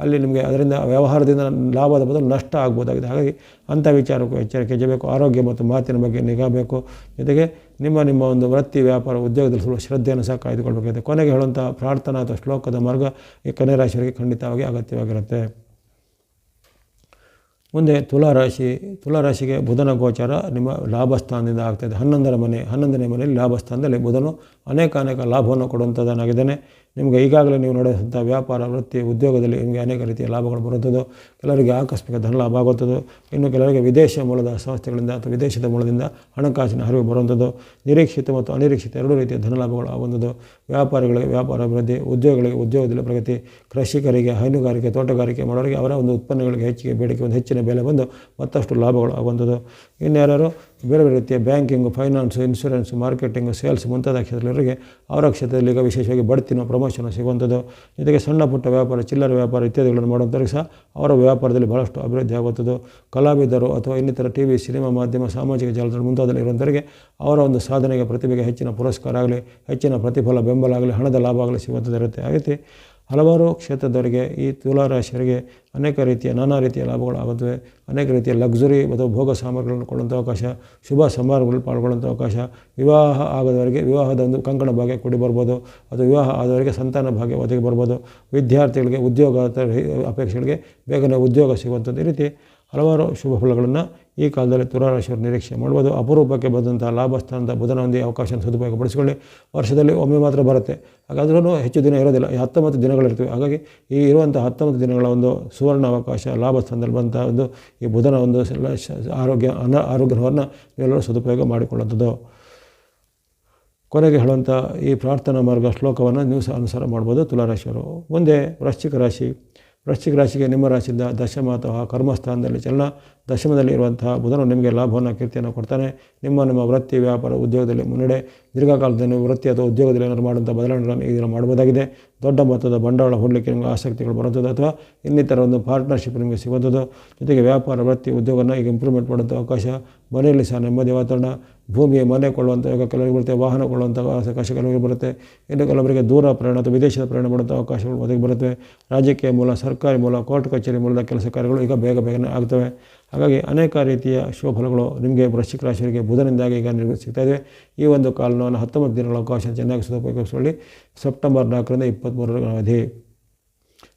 ಅಲ್ಲಿ ನಿಮಗೆ ಅದರಿಂದ ವ್ಯವಹಾರದಿಂದ ಲಾಭದ ಬದಲು ನಷ್ಟ ಆಗ್ಬೋದಾಗಿದೆ. ಹಾಗಾಗಿ ಅಂಥ ವಿಚಾರಕ್ಕೂ ಎಚ್ಚರಿಕೆ ಇರಬೇಕು ಆರೋಗ್ಯ ಮತ್ತು ಮಾತಿನ ಬಗ್ಗೆ ನಿಗಾ ಬೇಕು. ಜೊತೆಗೆ ನಿಮ್ಮ ನಿಮ್ಮ ಒಂದು ವೃತ್ತಿ ವ್ಯಾಪಾರ ಉದ್ಯೋಗದಲ್ಲಿ ಸ್ವಲ್ಪ ಶ್ರದ್ಧೆಯನ್ನು ಸಹ ಕಾಯ್ದುಕೊಳ್ಬೇಕಾಗಿದೆ ಕೊನೆಗೆ ಹೇಳುವಂಥ ಪ್ರಾರ್ಥನಾ ಅಥವಾ ಶ್ಲೋಕದ ಮಾರ್ಗ ಈ ಕನ್ಯಾ ರಾಶಿಯವರಿಗೆ ಖಂಡಿತವಾಗಿ ಅಗತ್ಯವಾಗಿರುತ್ತೆ. ಮುಂದೆ ತುಲಾರಾಶಿ ತುಲಾರಾಶಿಗೆ ಬುಧನ ಗೋಚಾರ ನಿಮ್ಮ ಲಾಭಸ್ಥಾನದಿಂದ ಆಗ್ತಾಯಿದೆ ಹನ್ನೊಂದರ ಮನೆ, ಹನ್ನೊಂದನೇ ಮನೆಯಲ್ಲಿ ಲಾಭಸ್ಥಾನದಲ್ಲಿ ಬುಧನು ಅನೇಕ ಅನೇಕ ಲಾಭವನ್ನು ಕೊಡುವಂಥದ್ದನ್ನಾಗಿದ್ದಾನೆ ನಿಮಗೆ ಈಗಾಗಲೇ ನೀವು ನಡೆಸಿದಂಥ ವ್ಯಾಪಾರ, ವೃತ್ತಿ, ಉದ್ಯೋಗದಲ್ಲಿ ನಿಮಗೆ ಅನೇಕ ರೀತಿಯ ಲಾಭಗಳು ಬರುತ್ತದೋ, ಕೆಲವರಿಗೆ ಆಕಸ್ಮಿಕ ಧನ ಲಾಭ ಆಗುತ್ತದೋ, ಇನ್ನು ಕೆಲವರಿಗೆ ವಿದೇಶ ಮೂಲದ ಸಂಸ್ಥೆಗಳಿಂದ ಅಥವಾ ವಿದೇಶದ ಮೂಲದಿಂದ ಹಣಕಾಸಿನ ಹರಿವು ಬರುವಂಥದ್ದು, ನಿರೀಕ್ಷಿತ ಮತ್ತು ಅನಿರೀಕ್ಷಿತ ಎರಡೂ ರೀತಿಯ ಧನ ಲಾಭಗಳು ಆಗುವಂಥದ್ದು. ವ್ಯಾಪಾರಿಗಳಿಗೆ, ವ್ಯಾಪಾರ ಅಭಿವೃದ್ಧಿ, ಉದ್ಯೋಗಗಳಿಗೆ, ಉದ್ಯೋಗದಲ್ಲಿ ಪ್ರಗತಿ, ಕೃಷಿಕರಿಗೆ, ಹೈನುಗಾರಿಕೆ, ತೋಟಗಾರಿಕೆ ಮಾಡೋರಿಗೆ ಅವರ ಒಂದು ಉತ್ಪನ್ನಗಳಿಗೆ ಹೆಚ್ಚಿಗೆ ಬೇಡಿಕೆ, ಒಂದು ಹೆಚ್ಚಿನ ಬೆಲೆ ಬಂದು ಮತ್ತಷ್ಟು ಲಾಭಗಳು ಆಗುವಂಥದ್ದು ಇನ್ಯಾರು ಬೇರೆ ಬೇರೆ ರೀತಿಯ banking, finance, insurance, marketing, sales ಮುಂತಾದ ಕ್ಷೇತ್ರಗಳಿಗೆ ಅವರ ಕ್ಷೇತ್ರದಲ್ಲಿ ಈಗ ವಿಶೇಷವಾಗಿ ಬಡ್ತಿನೋ ಪ್ರಮೋಷನ್ ಸಿಗುವಂಥದ್ದು. ಜೊತೆಗೆ ಸಣ್ಣ ಪುಟ್ಟ ವ್ಯಾಪಾರ, ಚಿಲ್ಲರೆ ವ್ಯಾಪಾರ ಇತ್ಯಾದಿಗಳನ್ನು ಮಾಡುವಂಥವ್ರಿಗೆ ಸಹ ಅವರ ವ್ಯಾಪಾರದಲ್ಲಿ ಬಹಳಷ್ಟು ಅಭಿವೃದ್ಧಿ ಆಗುವಂಥದ್ದು. ಕಲಾವಿದರು ಅಥವಾ ಇನ್ನಿತರ ಟಿ ವಿ, ಸಿನಿಮಾ ಮಾಧ್ಯಮ, ಸಾಮಾಜಿಕ ಜಾಲತಾಣ ಮುಂತಾದಲ್ಲಿ ಇರುವಂಥವರಿಗೆ ಅವರ ಒಂದು ಸಾಧನೆಗೆ, ಪ್ರತಿಭೆಗೆ ಹೆಚ್ಚಿನ ಪುರಸ್ಕಾರ ಆಗಲಿ, ಹೆಚ್ಚಿನ ಪ್ರತಿಫಲ ಬೆಂಬಲ ಆಗಲಿ, ಹಣದ ಲಾಭ ಆಗಲಿ ಸಿಗುವಂಥದ್ದು ಇರುತ್ತೆ. ಆ ರೀತಿ ಹಲವಾರು ಕ್ಷೇತ್ರದವರಿಗೆ ಈ ತುಲಾರಾಶಿಯರಿಗೆ ಅನೇಕ ರೀತಿಯ ನಾನಾ ರೀತಿಯ ಲಾಭಗಳು ಆಗುತ್ತವೆ ಅನೇಕ ರೀತಿಯ ಲಕ್ಸುರಿ ಅಥವಾ ಭೋಗ ಸಾಮಗ್ರಿಗಳನ್ನು ಕೊಡುವಂಥ ಅವಕಾಶ, ಶುಭ ಸಮಾರಂಭಗಳಲ್ಲಿ ಪಾಲ್ಗೊಳ್ಳುವಂಥ ಅವಕಾಶ, ವಿವಾಹ ಆಗದವರಿಗೆ ವಿವಾಹದ ಒಂದು ಕಂಕಣ ಭಾಗ್ಯ ಕೂಡಿ ಬರ್ಬೋದು, ಅಥವಾ ವಿವಾಹ ಆದವರಿಗೆ ಸಂತಾನ ಭಾಗ್ಯ ಒದಗಿ ಬರ್ಬೋದು. ವಿದ್ಯಾರ್ಥಿಗಳಿಗೆ ಉದ್ಯೋಗ ಅಪೇಕ್ಷೆಗಳಿಗೆ ಬೇಗನೆ ಉದ್ಯೋಗ ಸಿಗುವಂಥದ್ದು ಈ ರೀತಿ ಹಲವಾರು ಶುಭ ಫಲಗಳನ್ನು ಈ ಕಾಲದಲ್ಲಿ ತುಲಾರಾಶಿಯವರು ನಿರೀಕ್ಷೆ ಮಾಡ್ಬೋದು. ಅಪರೂಪಕ್ಕೆ ಬಂದಂಥ ಲಾಭಸ್ಥಾನದ ಬುಧನ ಅವಕಾಶವನ್ನು ಸದುಪಯೋಗ ಪಡಿಸಿಕೊಳ್ಳಿ ವರ್ಷದಲ್ಲಿ ಒಮ್ಮೆ ಮಾತ್ರ ಬರುತ್ತೆ. ಹಾಗಾದ್ರೂ ಹೆಚ್ಚು ದಿನ ಇರೋದಿಲ್ಲ. ಹತ್ತೊಂಬತ್ತು ದಿನಗಳಿರ್ತವೆ. ಹಾಗಾಗಿ ಈ ಇರುವಂಥ ಹತ್ತೊಂಬತ್ತು ದಿನಗಳ ಒಂದು ಸುವರ್ಣ ಅವಕಾಶ ಲಾಭಸ್ಥಾನದಲ್ಲಿ ಬಂಥ ಒಂದು ಈ ಬುಧನ ಒಂದು ಆರೋಗ್ಯ ಅನ ಆರೋಗ್ಯವನ್ನು ಎಲ್ಲರೂ ಸದುಪಯೋಗ ಮಾಡಿಕೊಳ್ಳುವಂಥದ್ದು. ಕೊನೆಗೆ ಹೇಳುವಂಥ ಈ ಪ್ರಾರ್ಥನಾ ಮಾರ್ಗ ಶ್ಲೋಕವನ್ನು ನೀವು ಸಹ ಅನುಸಾರ ಮಾಡ್ಬೋದು. ತುಲಾರಾಶಿಯವರು. ಮುಂದೆ ವೃಶ್ಚಿಕ ರಾಶಿ. ವೃಶ್ಚಿಕ ರಾಶಿಗೆ ನಿಮ್ಮ ರಾಶಿಯಿಂದ ದಶಮ ಅಥವಾ ಕರ್ಮಸ್ಥಾನದಲ್ಲಿ ಚಲನ, ದಶಮದಲ್ಲಿ ಇರುವಂತಹ ಬುಧನು ನಿಮಗೆ ಲಾಭವನ್ನು, ಕೀರ್ತಿಯನ್ನು ಕೊಡ್ತಾನೆ. ನಿಮ್ಮ ನಿಮ್ಮ ವೃತ್ತಿ, ವ್ಯಾಪಾರ, ಉದ್ಯೋಗದಲ್ಲಿ ಮುನ್ನಡೆ. ದೀರ್ಘಕಾಲದಲ್ಲಿ ನೀವು ವೃತ್ತಿ ಅಥವಾ ಉದ್ಯೋಗದಲ್ಲಿ ಏನಾದರೂ ಮಾಡುವಂಥ ಬದಲಾವಣೆಗಳನ್ನು ಈ ದಿನ ಮಾಡಬಹುದಾಗಿದೆ. ದೊಡ್ಡ ಮೊತ್ತದ ಬಂಡವಾಳ ಹೂಡಲಿಕ್ಕೆ ನಿಮಗೆ ಆಸಕ್ತಿಗಳು ಬರುತ್ತದೆ ಅಥವಾ ಇನ್ನಿತರ ಒಂದು ಪಾರ್ಟ್ನರ್ಶಿಪ್ ನಿಮಗೆ ಸಿಗುವಂಥದ್ದು ಜೊತೆಗೆ ವ್ಯಾಪಾರ, ವೃತ್ತಿ, ಉದ್ಯೋಗವನ್ನು ಈಗ ಇಂಪ್ರೂವ್ಮೆಂಟ್ ಮಾಡುವಂಥ ಅವಕಾಶ, ಮನೆಯಲ್ಲಿ ಸಹ ನೆಮ್ಮದಿ ವಾತಾವರಣ ಭೂಮಿಯ ಮನೆ ಕೊಳ್ಳುವಂಥ ಕೆಲವರಿಗೆ ಬರುತ್ತೆ ವಾಹನ ಕೊಳ್ಳುವಂಥ ಅವಕಾಶ, ಕೆಲವರಿಗೆ ಬರುತ್ತೆ. ಇನ್ನು ಕೆಲವರಿಗೆ ದೂರ ಪ್ರಯಾಣ ಅಥವಾ ವಿದೇಶದ ಪ್ರಯಾಣ ಮಾಡುವಂಥ ಅವಕಾಶಗಳು ಒದಗಿ ಬರುತ್ತವೆ ರಾಜಕೀಯ ಮೂಲ, ಸರ್ಕಾರಿ ಮೂಲ, ಕೋರ್ಟ್ ಕಚೇರಿ ಮೂಲದ ಕೆಲಸ ಕಾರ್ಯಗಳು ಈಗ ಬೇಗ ಬೇಗನೆ ಆಗ್ತವೆ. ಹಾಗಾಗಿ ಅನೇಕ ರೀತಿಯ ಶುಭಫಲಗಳು ನಿಮಗೆ ವೃಶ್ಚಿಕ ರಾಶಿಯವರಿಗೆ ಬುಧನಿಂದಾಗಿ ಈಗ ಸಿಗ್ತಾ ಇದೆ. ಈ ಒಂದು ಕಾಲವನ್ನು ಹತ್ತೊಂಬತ್ತು ದಿನಗಳ ಅವಕಾಶ ಚೆನ್ನಾಗಿ ಸದುಪಯೋಗಿಸಿಕೊಳ್ಳಿ ಸೆಪ್ಟೆಂಬರ್ ನಾಲ್ಕರಿಂದ ಇಪ್ಪತ್ತ್ಮೂರರ ಅವಧಿ.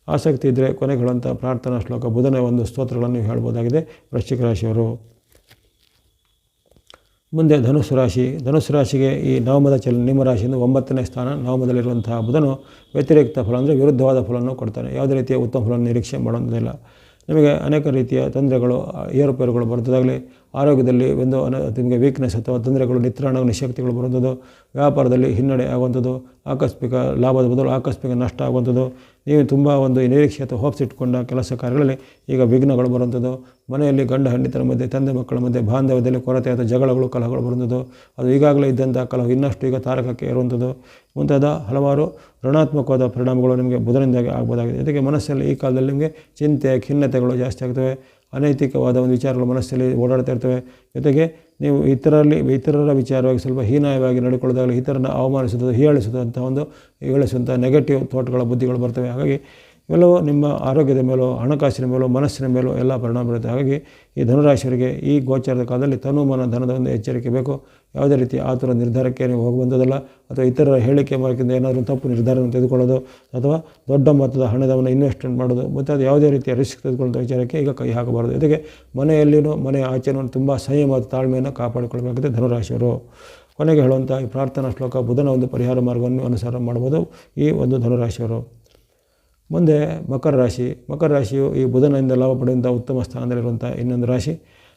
ಆಸಕ್ತಿ ಇದ್ದರೆ ಕೊನೆಗಳಂಥ ಪ್ರಾರ್ಥನಾ ಶ್ಲೋಕ ಬುಧನ ಒಂದು ಸ್ತೋತ್ರಗಳನ್ನು ಹೇಳ್ಬೋದಾಗಿದೆ. ವೃಶ್ಚಿಕ ರಾಶಿಯವರು. ಮುಂದೆ ಧನುಸ್ಸು ರಾಶಿ ಧನುಸ್ಸು ರಾಶಿಗೆ ಈ ನವಮದ ಚಲ, ನಿಮ್ಮ ರಾಶಿಯಿಂದ ಒಂಬತ್ತನೇ ಸ್ಥಾನ, ನವಮದಲ್ಲಿರುವಂತಹ ಬುಧನು ವ್ಯತಿರಿಕ್ತ ಫಲ ಅಂದರೆ ವಿರುದ್ಧವಾದ ಫಲವನ್ನು ಕೊಡ್ತಾನೆ. ಯಾವುದೇ ರೀತಿಯ ಉತ್ತಮ ಫಲವನ್ನು ನಿರೀಕ್ಷೆ ಮಾಡೋದಿಲ್ಲ ನಿಮಗೆ ಅನೇಕ ರೀತಿಯ ತೊಂದರೆಗಳು, ಏರುಪೇರುಗಳು ಬರುತ್ತದಾಗಲಿ, ಆರೋಗ್ಯದಲ್ಲಿ ಒಂದು ನಿಮಗೆ ವೀಕ್ನೆಸ್ ಅಥವಾ ತೊಂದರೆಗಳು, ನಿತ್ರಾಣ, ನಿಶಕ್ತಿಗಳು ಬರುವಂಥದ್ದು, ವ್ಯಾಪಾರದಲ್ಲಿ ಹಿನ್ನಡೆ ಆಗುವಂಥದ್ದು, ಆಕಸ್ಮಿಕ ಲಾಭದ ಬದಲು ಆಕಸ್ಮಿಕ ನಷ್ಟ ಆಗುವಂಥದ್ದು ನೀವು ತುಂಬ ಒಂದು ನಿರೀಕ್ಷೆ ಅಥವಾ ಹೋಪ್ಸ್ ಇಟ್ಕೊಂಡ ಕೆಲಸ ಕಾರ್ಯಗಳಲ್ಲಿ ಈಗ ವಿಘ್ನಗಳು ಬರುವಂಥದ್ದು. ಮನೆಯಲ್ಲಿ ಗಂಡ ಹೆಂಡಿತರ ಮಧ್ಯೆ, ತಂದೆ ಮಕ್ಕಳ ಮಧ್ಯೆ, ಬಾಂಧವ್ಯದಲ್ಲಿ ಕೊರತೆ ಅಥವಾ ಜಗಳಗಳು, ಕಲಹಗಳು ಬರುವಂಥದ್ದು. ಅದು ಈಗಾಗಲೇ ಇದ್ದಂಥ ಕಲಹ, ಇನ್ನಷ್ಟು ಈಗ ತಾರಕಕ್ಕೆ ಇರುವಂಥದ್ದು ಮುಂತಾದ ಹಲವಾರು ಋಣಾತ್ಮಕವಾದ ಪರಿಣಾಮಗಳು ನಿಮಗೆ ಬುಧನಿಂದಾಗಿ ಆಗ್ಬೋದಾಗಿದೆ. ಜೊತೆಗೆ ಮನಸ್ಸಲ್ಲಿ ಈ ಕಾಲದಲ್ಲಿ ನಿಮಗೆ ಚಿಂತೆ, ಖಿನ್ನತೆಗಳು ಜಾಸ್ತಿ ಆಗ್ತವೆ. ಅನೈತಿಕವಾದ ಒಂದು ವಿಚಾರಗಳು ಮನಸ್ಸಲ್ಲಿ ಓಡಾಡ್ತಾ ಇರ್ತವೆ. ಜೊತೆಗೆ ನೀವು ಇತರರಲ್ಲಿ ಇತರರ ವಿಚಾರವಾಗಿ ಸ್ವಲ್ಪ ಹೀನಾಯವಾಗಿ ನಡ್ಕೊಳ್ಳೋದಾಗಲಿ ಇತರನ ಅವಮಾನಿಸೋದು ಹೀಯಾಳಿಸೋದು ಅಂತ ಒಂದು ಹೀಗಳಿಸುವಂಥ ನೆಗೆಟಿವ್ ಥಾಟ್ಗಳ ಬುದ್ಧಿಗಳು ಬರ್ತವೆ. ಹಾಗಾಗಿ ಇವೆಲ್ಲವೂ ನಿಮ್ಮ ಆರೋಗ್ಯದ ಮೇಲೂ, ಹಣಕಾಸಿನ ಮೇಲೂ, ಮನಸ್ಸಿನ ಮೇಲೂ ಎಲ್ಲ ಪರಿಣಾಮ ಬೀರುತ್ತೆ. ಹಾಗಾಗಿ ಈ ಧನುರಾಶಿಯವರಿಗೆ ಈ ಗೋಚಾರದ ಕಾಲದಲ್ಲಿ ತನುಮನ ಧನದ ಒಂದು ಎಚ್ಚರಿಕೆ ಬೇಕು. ಯಾವುದೇ ರೀತಿ ಆ ಥರ ನಿರ್ಧಾರಕ್ಕೆ ನೀವು ಹೋಗಿ ಅಥವಾ ಇತರರ ಹೇಳಿಕೆ ಮಾರ್ಗದಿಂದ ಏನಾದರೂ ತಪ್ಪು ನಿರ್ಧಾರವನ್ನು ತೆಗೆದುಕೊಳ್ಳೋದು, ಅಥವಾ ದೊಡ್ಡ ಮೊತ್ತದ ಹಣದವನ್ನು ಇನ್ವೆಸ್ಟ್ಮೆಂಟ್ ಮಾಡೋದು, ಮತ್ತು ಅದು ಯಾವುದೇ ರೀತಿಯ ರಿಸ್ಕ್ ತೆಗೆದುಕೊಳ್ಳೋ ವಿಚಾರಕ್ಕೆ ಈಗ ಕೈ ಹಾಕಬಾರದು. ಜೊತೆಗೆ ಮನೆಯಲ್ಲಿನೂ ಮನೆಯ ಆಚೆನೂ ತುಂಬ ಸಂಯಮ ತಾಳ್ಮೆಯನ್ನು ಕಾಪಾಡಿಕೊಳ್ಳಬೇಕಾಗುತ್ತೆ ಧನುರಾಶಿಯವರು ಕೊನೆಗೆ ಹೇಳುವಂಥ ಈ ಪ್ರಾರ್ಥನಾ ಶ್ಲೋಕ ಬುಧನ ಒಂದು ಪರಿಹಾರ ಮಾರ್ಗವನ್ನು ಅನುಸಾರ ಮಾಡ್ಬೋದು ಈ ಒಂದು ಧನುರಾಶಿಯವರು ಮುಂದೆ ಮಕರ ರಾಶಿ. ಮಕರ ರಾಶಿಯು ಈ ಬುಧನಿಂದ ಲಾಭ ಪಡೆಯುವಂಥ ಉತ್ತಮ ಸ್ಥಾನದಲ್ಲಿರುವಂಥ ಇನ್ನೊಂದು ರಾಶಿ.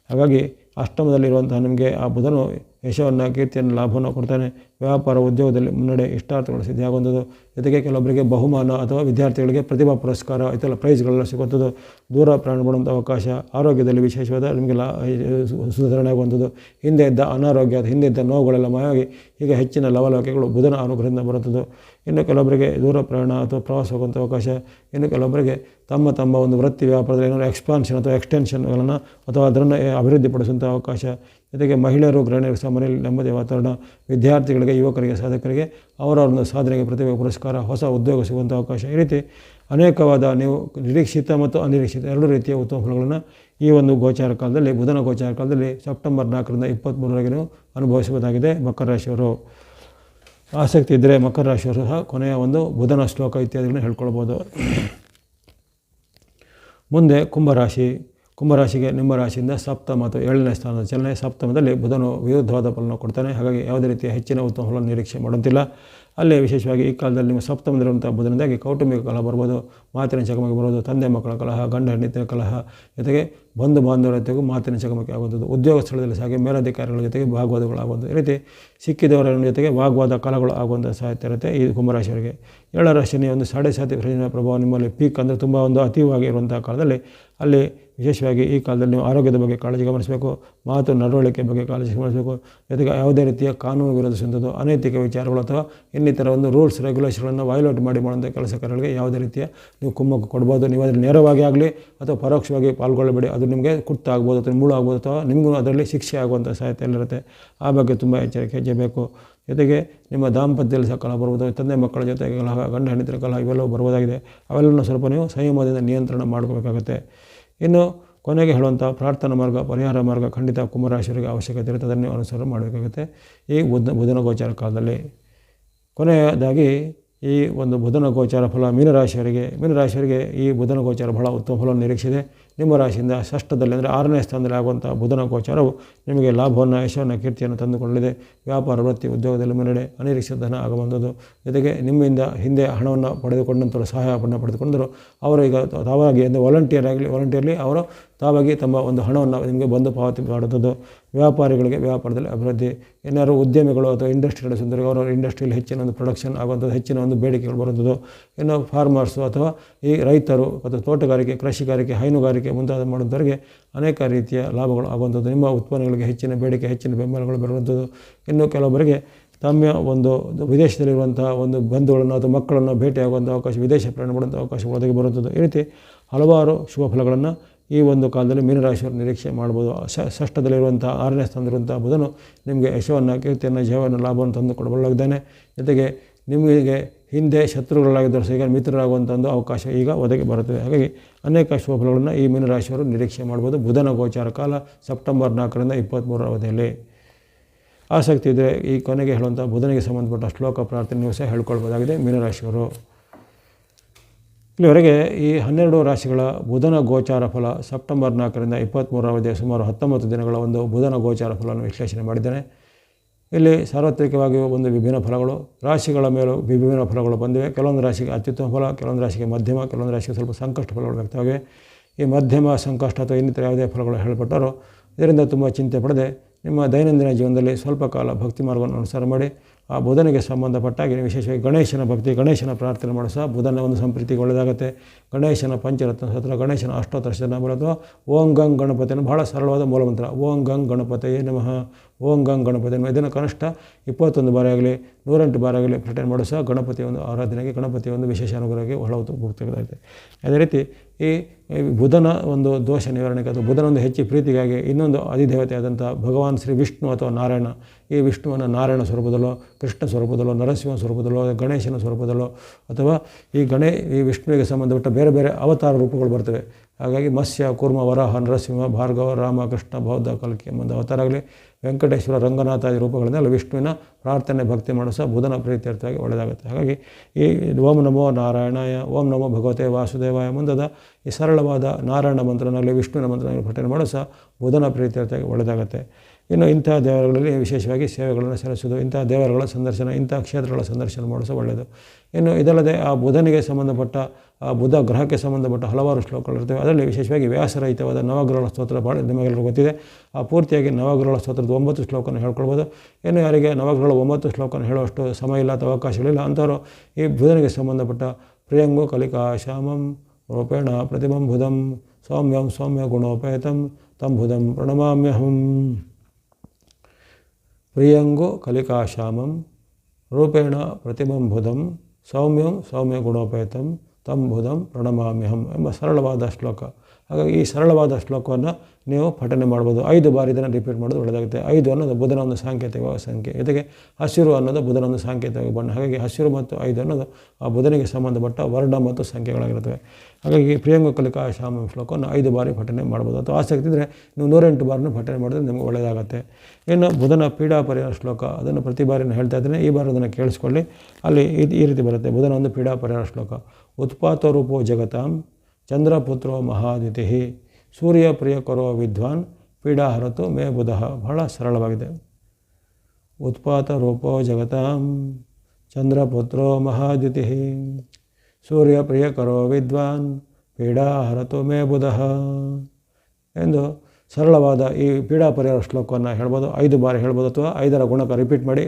ಹಾಗಾಗಿ ಅಷ್ಟಮದಲ್ಲಿರುವಂತಹ ನಿಮಗೆ ಆ ಬುಧನು ಯಶವನ್ನು ಕೀರ್ತಿಯನ್ನು ಲಾಭವನ್ನು ಕೊಡ್ತಾನೆ. ವ್ಯಾಪಾರ ಉದ್ಯೋಗದಲ್ಲಿ ಮುನ್ನಡೆ ಇಷ್ಟಾರ್ಥಗಳು ಸಿದ್ಧಿಯಾಗುವಂಥದ್ದು. ಜೊತೆಗೆ ಕೆಲವೊಬ್ಬರಿಗೆ ಬಹುಮಾನ ಅಥವಾ ವಿದ್ಯಾರ್ಥಿಗಳಿಗೆ ಪ್ರತಿಭಾ ಪುರಸ್ಕಾರ, ಇತರ ಪ್ರೈಸ್ಗಳೆಲ್ಲ ಸಿಗುವಂಥದ್ದು. ದೂರ ಪ್ರಯಾಣ ಮಾಡುವಂಥ ಅವಕಾಶ, ಆರೋಗ್ಯದಲ್ಲಿ ವಿಶೇಷವಾದ ನಿಮಗೆ ಲಾ ಸುಧಾರಣೆ ಆಗುವಂಥದ್ದು. ಹಿಂದೆ ಇದ್ದ ಅನಾರೋಗ್ಯ, ಹಿಂದೆ ಇದ್ದ ನೋವುಗಳೆಲ್ಲ ಮಾಯವಾಗಿ ಈಗ ಹೆಚ್ಚಿನ ಲವಲವಿಕೆಗಳು ಬುಧನ ಅನುಗ್ರಹದಿಂದ ಬರುವಂಥದ್ದು. ಇನ್ನು ಕೆಲವೊಬ್ಬರಿಗೆ ದೂರ ಪ್ರಯಾಣ ಅಥವಾ ಪ್ರವಾಸ ಹೋಗುವಂಥ ಅವಕಾಶ, ಇನ್ನು ಕೆಲವೊಬ್ಬರಿಗೆ ತಮ್ಮ ತಮ್ಮ ಒಂದು ವೃತ್ತಿ ವ್ಯಾಪಾರದಲ್ಲಿ ಏನಾದರೂ ಎಕ್ಸ್ಪಾನ್ಷನ್ ಅಥವಾ ಎಕ್ಸ್ಟೆನ್ಷನ್ಗಳನ್ನು ಅಥವಾ ಅದನ್ನು ಅಭಿವೃದ್ಧಿಪಡಿಸುವಂಥ ಅವಕಾಶ. ಜೊತೆಗೆ ಮಹಿಳೆಯರು ಗ್ರಹಣ ಸಹ ಮನೆಯಲ್ಲಿ ನೆಮ್ಮದಿ ವಾತಾವರಣ, ವಿದ್ಯಾರ್ಥಿಗಳಿಗೆ, ಯುವಕರಿಗೆ, ಸಾಧಕರಿಗೆ ಅವರವರನ್ನು ಸಾಧನೆಗೆ ಪ್ರತಿಭೆ, ಪುರಸ್ಕಾರ, ಹೊಸ ಉದ್ಯೋಗ ಸಿಗುವಂಥ ಅವಕಾಶ. ಈ ರೀತಿ ಅನೇಕವಾದ ನೀವು ನಿರೀಕ್ಷಿತ ಮತ್ತು ಅನಿರೀಕ್ಷಿತ ಎರಡು ರೀತಿಯ ಉತ್ತಮ ಫಲಗಳನ್ನು ಈ ಒಂದು ಗೋಚಾರ ಕಾಲದಲ್ಲಿ, ಬುಧನ ಗೋಚಾರ ಕಾಲದಲ್ಲಿ ಸೆಪ್ಟೆಂಬರ್ ನಾಲ್ಕರಿಂದ ಇಪ್ಪತ್ತ್ಮೂರವರೆಗೆ ನೀವು ಅನುಭವಿಸಬಹುದಾಗಿದೆ. ಮಕರ ರಾಶಿಯವರು. ಆಸಕ್ತಿ ಇದ್ದರೆ ಮಕರ ರಾಶಿಯವರು ಸಹ ಕೊನೆಯ ಒಂದು ಬುಧನ ಶ್ಲೋಕ ಇತ್ಯಾದಿಗಳನ್ನ ಹೇಳ್ಕೊಳ್ಬೋದು. ಮುಂದೆ ಕುಂಭರಾಶಿ ಕುಂಭರಾಶಿಗೆ ನಿಮ್ಮ ರಾಶಿಯಿಂದ ಸಪ್ತಮ ಅಥವಾ ಏಳನೇ ಸ್ಥಾನದ ಚಲನೆ, ಸಪ್ತಮದಲ್ಲಿ ಬುಧನು ವಿರುದ್ಧವಾದ ಫಲನ ಕೊಡ್ತಾನೆ. ಹಾಗಾಗಿ ಯಾವುದೇ ರೀತಿಯ ಹೆಚ್ಚಿನ ಉತ್ತಮ ಫಲ ನಿರೀಕ್ಷೆ ಮಾಡುತ್ತಿಲ್ಲ ಅಲ್ಲೇ ವಿಶೇಷವಾಗಿ ಈ ಕಾಲದಲ್ಲಿ ನಿಮ್ಮ ಸಪ್ತಮದಲ್ಲಿರುವಂಥ ಬುಧನಿಂದಾಗಿ ಕೌಟುಂಬಿಕ ಕಲಹ ಬರ್ಬೋದು, ಮಾತಿನ ಚಕಮಕಿ ಬರೋದು ತಂದೆ ಮಕ್ಕಳ ಕಲಹ, ಗಂಡ ಹೆಂಡತಿಯ ಕಲಹ ಜೊತೆಗೆ ಬಂಧು ಬಾಂಧವರ ಜೊತೆಗೂ ಮಾತಿನ ಚಕಮಕಿ ಆಗುವಂಥದ್ದು. ಉದ್ಯೋಗ ಸ್ಥಳದಲ್ಲಿ ಸಾಗಿ ಮೇಲಧಿಕಾರಿಗಳ ಜೊತೆಗೆ ವಾಗ್ವಾದಗಳಾಗುವಂಥದ್ದು ಈ ರೀತಿ ಸಿಕ್ಕಿದವರ ಜೊತೆಗೆ ವಾಗ್ವಾದ ಕಲಗಳು ಆಗುವಂಥ ಸಾಹಿತ್ಯ ಇರುತ್ತೆ ಈ ಕುಂಭರಾಶಿಯವರಿಗೆ. ಏಳರ ಒಂದು, ಸಾಡೆ ಸಾತಿ ಪ್ರಭಾವ ನಿಮ್ಮಲ್ಲಿ ಪೀಕ್ ಅಂದರೆ ತುಂಬ ಒಂದು ಅತೀವಾಗಿ ಇರುವಂಥ ಕಾಲದಲ್ಲಿ ಅಲ್ಲಿ ವಿಶೇಷವಾಗಿ ಈ ಕಾಲದಲ್ಲಿ ನೀವು ಆರೋಗ್ಯದ ಬಗ್ಗೆ ಕಾಳಜಿ ಗಮನಿಸಬೇಕು, ಮಾತು ನಡವಳಿಕೆ ಬಗ್ಗೆ ಕಾಳಜಿ ಗಮನಿಸಬೇಕು, ಜೊತೆಗೆ ಯಾವುದೇ ರೀತಿಯ ಕಾನೂನು ವಿರೋಧಿಸುವಂಥದ್ದು, ಅನೈತಿಕ ವಿಚಾರಗಳು ಅಥವಾ ಇನ್ನಿತರ ಒಂದು ರೂಲ್ಸ್ ರೆಗ್ಯುಲೇಷನ್ಗಳನ್ನು ವೈಲೇಟ್ ಮಾಡಿ ಮಾಡುವಂಥ ಕೆಲಸ ಕಾರ್ಯಗಳಿಗೆ ಯಾವುದೇ ರೀತಿಯ ನೀವು ಕುಮ್ಮಕ್ಕು ಕೊಡ್ಬೋದು. ನೀವು ಅದರಲ್ಲಿ ನೇರವಾಗಿ ಆಗಲಿ ಅಥವಾ ಪರೋಕ್ಷವಾಗಿ ಪಾಲ್ಗೊಳ್ಳಬೇಡಿ. ಅದು ನಿಮಗೆ ಕುರ್ತಾಗ್ಬೋದು ಅಥವಾ ಮುಳು ಆಗ್ಬೋದು ಅಥವಾ ನಿಮಗೂ ಅದರಲ್ಲಿ ಶಿಕ್ಷೆ ಆಗುವಂಥ ಸಾಧ್ಯತೆ ಎಲ್ಲಿರುತ್ತೆ ಆ ಬಗ್ಗೆ ತುಂಬ ಎಚ್ಚರಿಕೆ ಇರಬೇಕು ಬೇಕು ಜೊತೆಗೆ ನಿಮ್ಮ ದಾಂಪತ್ಯದಲ್ಲಿ ಸಹ ಕಲಹ ಬರ್ಬೋದು ತಂದೆ ಮಕ್ಕಳ ಜೊತೆಗೆ ಗಂಡ ಹೆಂಡತಿರ ಕಲಹ ಇವೆಲ್ಲವೂ ಬರ್ಬೋದಾಗಿದೆ ಅವೆಲ್ಲವನ್ನು ಸ್ವಲ್ಪ ನೀವು ಸಂಯಮದಿಂದ ನಿಯಂತ್ರಣ ಮಾಡ್ಕೋಬೇಕಾಗತ್ತೆ. ಇನ್ನು ಕೊನೆಗೆ ಹೇಳುವಂಥ ಪ್ರಾರ್ಥನಾ ಮಾರ್ಗ, ಪರಿಹಾರ ಮಾರ್ಗ, ಖಂಡಿತ ಕುಂಭರಾಶಿಯವರಿಗೆ ಅವಶ್ಯಕತೆ ಇರುತ್ತೆ ಅದನ್ನು ನೀವು ಅನುಸರ ಮಾಡಬೇಕಾಗುತ್ತೆ. ಈ ಬುಧ, ಬುಧನ ಗೋಚಾರ ಕಾಲದಲ್ಲಿ ಕೊನೆಯದಾಗಿ ಈ ಒಂದು ಬುಧನ ಗೋಚಾರ ಫಲ ಮೀನರಾಶಿಯವರಿಗೆ ಮೀನರಾಶಿಯವರಿಗೆ ಈ ಬುಧನ ಗೋಚಾರ ಬಹಳ ಉತ್ತಮ ಫಲವನ್ನು ನಿರೀಕ್ಷಿದೆ ನಿಮ್ಮ ರಾಶಿಯಿಂದ ಷಷ್ಠದಲ್ಲಿ ಅಂದರೆ ಆರನೇ ಸ್ಥಾನದಲ್ಲಿ ಆಗುವಂಥ ಬುಧನ ಗೋಚಾರವು ನಿಮಗೆ ಲಾಭವನ್ನು, ಯಶವನ್ನು, ಕೀರ್ತಿಯನ್ನು ತಂದುಕೊಳ್ಳಲಿದೆ. ವ್ಯಾಪಾರ, ವೃತ್ತಿ, ಉದ್ಯೋಗದಲ್ಲಿ ಮುನ್ನಡೆ, ಅನಿರೀಕ್ಷಿತ ಧನ ಆಗಬಂಥದ್ದು ಜೊತೆಗೆ ನಿಮ್ಮಿಂದ ಹಿಂದೆ ಹಣವನ್ನು ಪಡೆದುಕೊಂಡಂಥ ಸಹಾಯವನ್ನು ಪಡೆದುಕೊಂಡರು. ಅವರು ಈಗ ತಾವಾಗಿ ಅಂದರೆ ವಾಲಂಟಿಯರ್ ಆಗಲಿ ವಾಲಂಟಿಯರ್ಲಿ ಅವರು ತಾವಾಗಿ ತಮ್ಮ ಒಂದು ಹಣವನ್ನು ನಿಮಗೆ ಬಂದು ಪಾವತಿ ಮಾಡುವಂಥದ್ದು ವ್ಯಾಪಾರಿಗಳಿಗೆ ವ್ಯಾಪಾರದಲ್ಲಿ ಅಭಿವೃದ್ಧಿ. ಏನಾದ್ರು ಉದ್ಯಮಿಗಳು ಅಥವಾ ಇಂಡಸ್ಟ್ರಿ ನಡೆಸಿದ್ರೆ ಅವರ ಇಂಡಸ್ಟ್ರಿಯಲ್ಲಿ ಹೆಚ್ಚಿನ ಒಂದು ಪ್ರೊಡಕ್ಷನ್ ಆಗುವಂಥದ್ದು, ಹೆಚ್ಚಿನ ಒಂದು ಬೇಡಿಕೆಗಳು ಬರುವಂಥದ್ದು ಇನ್ನು ಫಾರ್ಮರ್ಸು ಅಥವಾ ಈ ರೈತರು ಅಥವಾ ತೋಟಗಾರಿಕೆ ಕೃಷಿಕಾರಿಕೆ ಹೈನುಗಾರಿಕೆ ಮುಂತಾದ ಮಾಡುವುದರಿಗೆ ಅನೇಕ ರೀತಿಯ ಲಾಭಗಳು ಆಗುವಂಥದ್ದು. ನಿಮ್ಮ ಉತ್ಪನ್ನಗಳಿಗೆ ಹೆಚ್ಚಿನ ಬೇಡಿಕೆ, ಹೆಚ್ಚಿನ ಬೆಂಬಲಗಳು ಬರುವಂಥದ್ದು. ಇನ್ನು ಕೆಲವೊಬ್ಬರಿಗೆ ತಮ್ಮ ಒಂದು ವಿದೇಶದಲ್ಲಿರುವಂಥ ಒಂದು ಬಂಧುಗಳನ್ನು ಅಥವಾ ಮಕ್ಕಳನ್ನು ಭೇಟಿಯಾಗುವಂಥ ಅವಕಾಶ, ವಿದೇಶ ಪ್ರಯಾಣ ಮಾಡುವಂಥ ಅವಕಾಶ ಒದಗಿ ಬರುವಂಥದ್ದು. ಈ ರೀತಿ ಹಲವಾರು ಶುಭ ಫಲಗಳನ್ನು ಈ ಒಂದು ಕಾಲದಲ್ಲಿ ಮೀನರಾಶಿಯವರು ನಿರೀಕ್ಷೆ ಮಾಡ್ಬೋದು. ಷಷ್ಟದಲ್ಲಿರುವಂಥ ಆರನೇ ಸ್ಥಾನದಲ್ಲಿರುವಂಥ ಬುಧನು ನಿಮಗೆ ಯಶವನ್ನು, ಕೀರ್ತಿಯನ್ನು, ಜಯವನ್ನು, ಲಾಭವನ್ನು ತಂದು ಕೊಡಬಲ್ಲಾಗಿದ್ದಾನೆ ಜೊತೆಗೆ ನಿಮಗೆ ಹಿಂದೆ ಶತ್ರುಗಳಾಗಿದ್ದರೂ ಸಹ ಈಗ ಮಿತ್ರರಾಗುವಂಥ ಒಂದು ಅವಕಾಶ ಈಗ ಒದಗಿ ಬರುತ್ತದೆ. ಹಾಗಾಗಿ ಅನೇಕ ಶುಭಫಲಗಳನ್ನು ಈ ಮೀನರಾಶಿಯವರು ನಿರೀಕ್ಷೆ ಮಾಡ್ಬೋದು. ಬುಧನ ಗೋಚಾರ ಕಾಲ ಸೆಪ್ಟೆಂಬರ್ ನಾಲ್ಕರಿಂದ ಇಪ್ಪತ್ತ್ಮೂರರ ಅವಧಿಯಲ್ಲಿ. ಆಸಕ್ತಿ ಇದ್ದರೆ ಈ ಕೊನೆಗೆ ಹೇಳುವಂಥ ಬುಧನಿಗೆ ಸಂಬಂಧಪಟ್ಟ ಶ್ಲೋಕ ಪ್ರಾರ್ಥನೆ ನೀವು ಸಹ ಹೇಳ್ಕೊಳ್ಬೋದಾಗಿದೆ ಮೀನರಾಶಿಯವರು. ಇಲ್ಲಿವರೆಗೆ ಈ ಹನ್ನೆರಡು ರಾಶಿಗಳ ಬುಧನ ಗೋಚಾರ ಫಲ ಸೆಪ್ಟೆಂಬರ್ ನಾಲ್ಕರಿಂದ ಇಪ್ಪತ್ತ್ಮೂರರ ಅವಧಿಯ ಸುಮಾರು ಹತ್ತೊಂಬತ್ತು ದಿನಗಳ ಒಂದು ಬುಧನ ಗೋಚಾರ ಫಲವನ್ನು ವಿಶ್ಲೇಷಣೆ ಮಾಡಿದ್ದೇನೆ. ಇಲ್ಲಿ ಸಾರ್ವತ್ರಿಕವಾಗಿ ಒಂದು ವಿಭಿನ್ನ ಫಲಗಳು, ರಾಶಿಗಳ ಮೇಲೂ ವಿಭಿನ್ನ ಫಲಗಳು ಬಂದಿವೆ. ಕೆಲವೊಂದು ರಾಶಿಗೆ ಅತ್ಯುತ್ತಮ ಫಲ, ಕೆಲವೊಂದು ರಾಶಿಗೆ ಮಧ್ಯಮ, ಕೆಲವೊಂದು ರಾಶಿಗೆ ಸ್ವಲ್ಪ ಸಂಕಷ್ಟ ಫಲಗಳು ವ್ಯಕ್ತವಾಗಿವೆ. ಈ ಮಧ್ಯಮ, ಸಂಕಷ್ಟ ಅಥವಾ ಇನ್ನಿತರ ಯಾವುದೇ ಫಲಗಳು ಹೇಳಲ್ಪಟ್ಟರೂ ಇದರಿಂದ ತುಂಬ ಚಿಂತೆ ಪಡೆದೆ ನಿಮ್ಮ ದೈನಂದಿನ ಜೀವನದಲ್ಲಿ ಸ್ವಲ್ಪ ಕಾಲ ಭಕ್ತಿ ಮಾರ್ಗವನ್ನು ಅನುಸಾರ ಮಾಡಿ, ಆ ಬುಧನಿಗೆ ಸಂಬಂಧಪಟ್ಟಾಗಿ ವಿಶೇಷವಾಗಿ ಗಣೇಶನ ಭಕ್ತಿ, ಗಣೇಶನ ಪ್ರಾರ್ಥನೆ ಮಾಡೋ ಸಹ ಬುಧನ ಒಂದು ಸಂಪ್ರೀತಿಗೆ ಒಳ್ಳೆಯದಾಗುತ್ತೆ. ಗಣೇಶನ ಪಂಚರತ್ನ ಸತ್ರ, ಗಣೇಶನ ಅಷ್ಟೋತ್ತರಶನ ಬರೋದು ಓಂ ಗಂಗ್ ಗಣಪತಿಯನ್ನು ಬಹಳ ಸರಳವಾದ ಮೂಲಮಂತ್ರ, ಓಂ ಗಂಗ್ ಗಣಪತಿಯೇ ನಮಃ. ಓಂ ಗಂಗ್ ಗಣಪತಿ ಇದನ್ನು ಕನಿಷ್ಠ ಇಪ್ಪತ್ತೊಂದು ಬಾರಿ ಆಗಲಿ, ನೂರೆಂಟು ಬಾರಿ ಆಗಲಿ ಪ್ರಟೇನ್ ಮಾಡೋ ಸಹ ಗಣಪತಿಯ ಒಂದು ಆರಾಧನೆಗೆ ಗಣಪತಿಯ ಒಂದು ವಿಶೇಷ ಅನುಗ್ರಹಕ್ಕೆ ಒಳ ಹೋಗ್ತಕ್ಕಂಥದ್ದು ಅದೇ ರೀತಿ ಈ ಬುಧನ ಒಂದು ದೋಷ ನಿವಾರಣೆಗೆ ಅಥವಾ ಬುಧನ ಒಂದು ಹೆಚ್ಚು ಪ್ರೀತಿಗಾಗಿ ಇನ್ನೊಂದು ಅಧಿದೇವತೆ ಆದಂಥ ಭಗವಾನ್ ಶ್ರೀ ವಿಷ್ಣು ಅಥವಾ ನಾರಾಯಣ, ಈ ವಿಷ್ಣುವನ್ನು ನಾರಾಯಣ ಸ್ವರೂಪದಲ್ಲೋ, ಕೃಷ್ಣ ಸ್ವರೂಪದಲ್ಲೋ, ನರಸಿಂಹ ಸ್ವರೂಪದಲ್ಲೋ, ಗಣೇಶನ ಸ್ವರೂಪದಲ್ಲೋ ಅಥವಾ ಈ ಗಣೇ, ಈ ವಿಷ್ಣುವಿಗೆ ಸಂಬಂಧಪಟ್ಟ ಬೇರೆ ಬೇರೆ ಅವತಾರ ರೂಪಗಳು ಬರ್ತವೆ. ಹಾಗಾಗಿ ಮತ್ಸ್ಯ, ಕೂರ್ಮ, ವರಾಹ, ನರಸಿಂಹ, ಭಾರ್ಗವ, ರಾಮ, ಕೃಷ್ಣ, ಬೌದ್ಧ, ಕಲ್ಕಿ ಎಂಬ ಅವತಾರ ಆಗಲಿ ವೆಂಕಟೇಶ್ವರ ರಂಗನಾಥಾದಿ ರೂಪಗಳನ್ನೆಲ್ಲ ವಿಷ್ಣುವಿನ ಪ್ರಾರ್ಥನೆ ಭಕ್ತಿ ಮಾಡೋ ಸಹ ಬುಧನ ಪ್ರೀತ್ಯರ್ಥವಾಗಿ ಒಳ್ಳೆಯದಾಗುತ್ತೆ. ಹಾಗಾಗಿ ಈ ಓಂ ನಮೋ ನಾರಾಯಣಾಯ, ಓಂ ನಮೋ ಭಗವತೆ ವಾಸುದೇವಾಯ ಮುಂದದ ಈ ಸರಳವಾದ ನಾರಾಯಣ ಮಂತ್ರನಲ್ಲಿ ವಿಷ್ಣುವಿನ ಮಂತ್ರನಲ್ಲಿ ಪಠನೆ ಮಾಡೋ ಸಹ ಬುಧನ ಪ್ರೀತ್ಯರ್ಥವಾಗಿ ಒಳ್ಳೆಯದಾಗುತ್ತೆ. ಇನ್ನು ಇಂಥ ದೇವರುಗಳಲ್ಲಿ ವಿಶೇಷವಾಗಿ ಸೇವೆಗಳನ್ನು ಸಲ್ಲಿಸೋದು ಇಂಥ ದೇವರುಗಳ ಸಂದರ್ಶನ ಇಂಥ ಕ್ಷೇತ್ರಗಳ ಸಂದರ್ಶನ ಮಾಡಿಸೋ ಒಳ್ಳೆಯದು. ಇನ್ನು ಇದಲ್ಲದೆ ಆ ಬುಧನಿಗೆ ಸಂಬಂಧಪಟ್ಟ, ಆ ಬುಧ ಗ್ರಹಕ್ಕೆ ಸಂಬಂಧಪಟ್ಟ ಹಲವಾರು ಶ್ಲೋಕಗಳಿರ್ತವೆ ಅದರಲ್ಲಿ ವಿಶೇಷವಾಗಿ ವ್ಯಾಸರಹಿತವಾದ ನವಗ್ರಹ ಸ್ತೋತ್ರ ಭಾಳ ನಿಮಗೆಲ್ಲರೂ ಗೊತ್ತಿದೆ. ಆ ಪೂರ್ತಿಯಾಗಿ ನವಗ್ರಹ ಸ್ತೋತ್ರದ ಒಂಬತ್ತು ಶ್ಲೋಕನ ಹೇಳ್ಕೊಳ್ಬೋದು. ಇನ್ನು ಯಾರಿಗೆ ನವಗ್ರಹಗಳ ಒಂಬತ್ತು ಶ್ಲೋಕನ ಹೇಳುವಷ್ಟು ಸಮಯ ಇಲ್ಲ, ಅಥವಾ ಅವಕಾಶಗಳಿಲ್ಲ ಅಂಥವರು, ಈ ಬುಧನಿಗೆ ಸಂಬಂಧಪಟ್ಟ ಪ್ರಿಯಂಗು ಕಲಿಕಾ ಶ್ಯಾಮಂ ರೂಪೇಣ ಪ್ರತಿಮಂ ಬುಧಂ ಸೌಮ್ಯಂ ಸೌಮ್ಯ ಗುಣೋಪೇತಂ ತಂ ಬುಧಂ ಪ್ರಣಮಾಮ್ಯಹಂ. ಪ್ರಿಯಂಗು ಕಲಿಕಾಶ್ಯಾಮಂ ರೂಪೇಣ ಪ್ರತಿಮಂ ಬುಧಂ ಸೌಮ್ಯಂ ಸೌಮ್ಯ ಗುಣೋಪೇತಂ ತಂ ಬುಧಂ ಪ್ರಣಮಾಮ್ಯಹಂ ಎಂಬ ಸರಳವಾದ ಶ್ಲೋಕ ಹಾಗಾಗಿ ಈ ಸರಳವಾದ ಶ್ಲೋಕವನ್ನು ನೀವು ಪಠನೆ ಮಾಡ್ಬೋದು. ಐದು ಬಾರಿ ಇದನ್ನು ರಿಪೀಟ್ ಮಾಡೋದು ಒಳ್ಳೆಯದಾಗುತ್ತೆ ಐದು ಅನ್ನೋದು ಬುಧನ ಒಂದು ಸಾಂಕೇತಿಕವಾದ ಸಂಖ್ಯೆ. ಜೊತೆಗೆ ಹಸಿರು ಅನ್ನೋದು ಬುಧನ ಒಂದು ಸಾಂಕೇತಿಕ ಬಣ್ಣ. ಹಾಗಾಗಿ ಹಸಿರು ಮತ್ತು ಐದು ಅನ್ನೋದು ಆ ಬುಧನಿಗೆ ಸಂಬಂಧಪಟ್ಟ ವರ್ಣ ಮತ್ತು ಸಂಖ್ಯೆಗಳಾಗಿರುತ್ತವೆ. ಹಾಗಾಗಿ ಪ್ರಿಯಂಗ ಕಲಿಕಾ ಶಾಮ ಶ್ಲೋಕವನ್ನು ಐದು ಬಾರಿ ಪಠನೆ ಮಾಡ್ಬೋದು. ಅಥವಾ ಆಸಕ್ತಿ ಇದ್ದರೆ ನೀವು ನೂರೆಂಟು ಬಾರಿನೂ ಪಠನೆ ಮಾಡಿದ್ರೆ ನಿಮಗೆ ಒಳ್ಳೆಯದಾಗುತ್ತೆ ಇನ್ನು ಬುಧನ ಪೀಡಾ ಪರಿಹಾರ ಶ್ಲೋಕ, ಅದನ್ನು ಪ್ರತಿ ಬಾರಿನೂ ಹೇಳ್ತಾ ಇದ್ದೇನೆ. ಈ ಬಾರಿ ಅದನ್ನು ಕೇಳಿಸ್ಕೊಳ್ಳಿ. ಅಲ್ಲಿ ಈ ರೀತಿ ಬರುತ್ತೆ. ಬುಧನ ಒಂದು ಪೀಡಾ ಪರಿಹಾರ ಶ್ಲೋಕ. ಉತ್ಪಾತ ರೂಪೋ ಜಗತಾಂ ಚಂದ್ರಪುತ್ರೋ ಮಹಾದಿತಿ ಸೂರ್ಯ ಪ್ರಿಯ ಕರೋ ವಿದ್ವಾನ್ ಪೀಡಾ ಹರತು ಮೇ ಬುಧ. ಬಹಳ ಸರಳವಾಗಿದೆ. ಉತ್ಪಾತ ರೂಪೋ ಜಗತಾಂ ಚಂದ್ರಪುತ್ರೋ ಮಹಾದಿತಿ ಸೂರ್ಯ ಪ್ರಿಯ ಕರೋ ವಿದ್ವಾನ್ ಪೀಡಾ ಹರತು ಮೇ ಬುಧ. ಎಂದು ಸರಳವಾದ ಈ ಪೀಡಾ ಪರಿಹಾರ ಶ್ಲೋಕವನ್ನು ಹೇಳ್ಬೋದು. ಐದು ಬಾರಿ ಹೇಳ್ಬೋದು ಅಥವಾ ಐದರ ಗುಣಕ ರಿಪೀಟ್ ಮಾಡಿ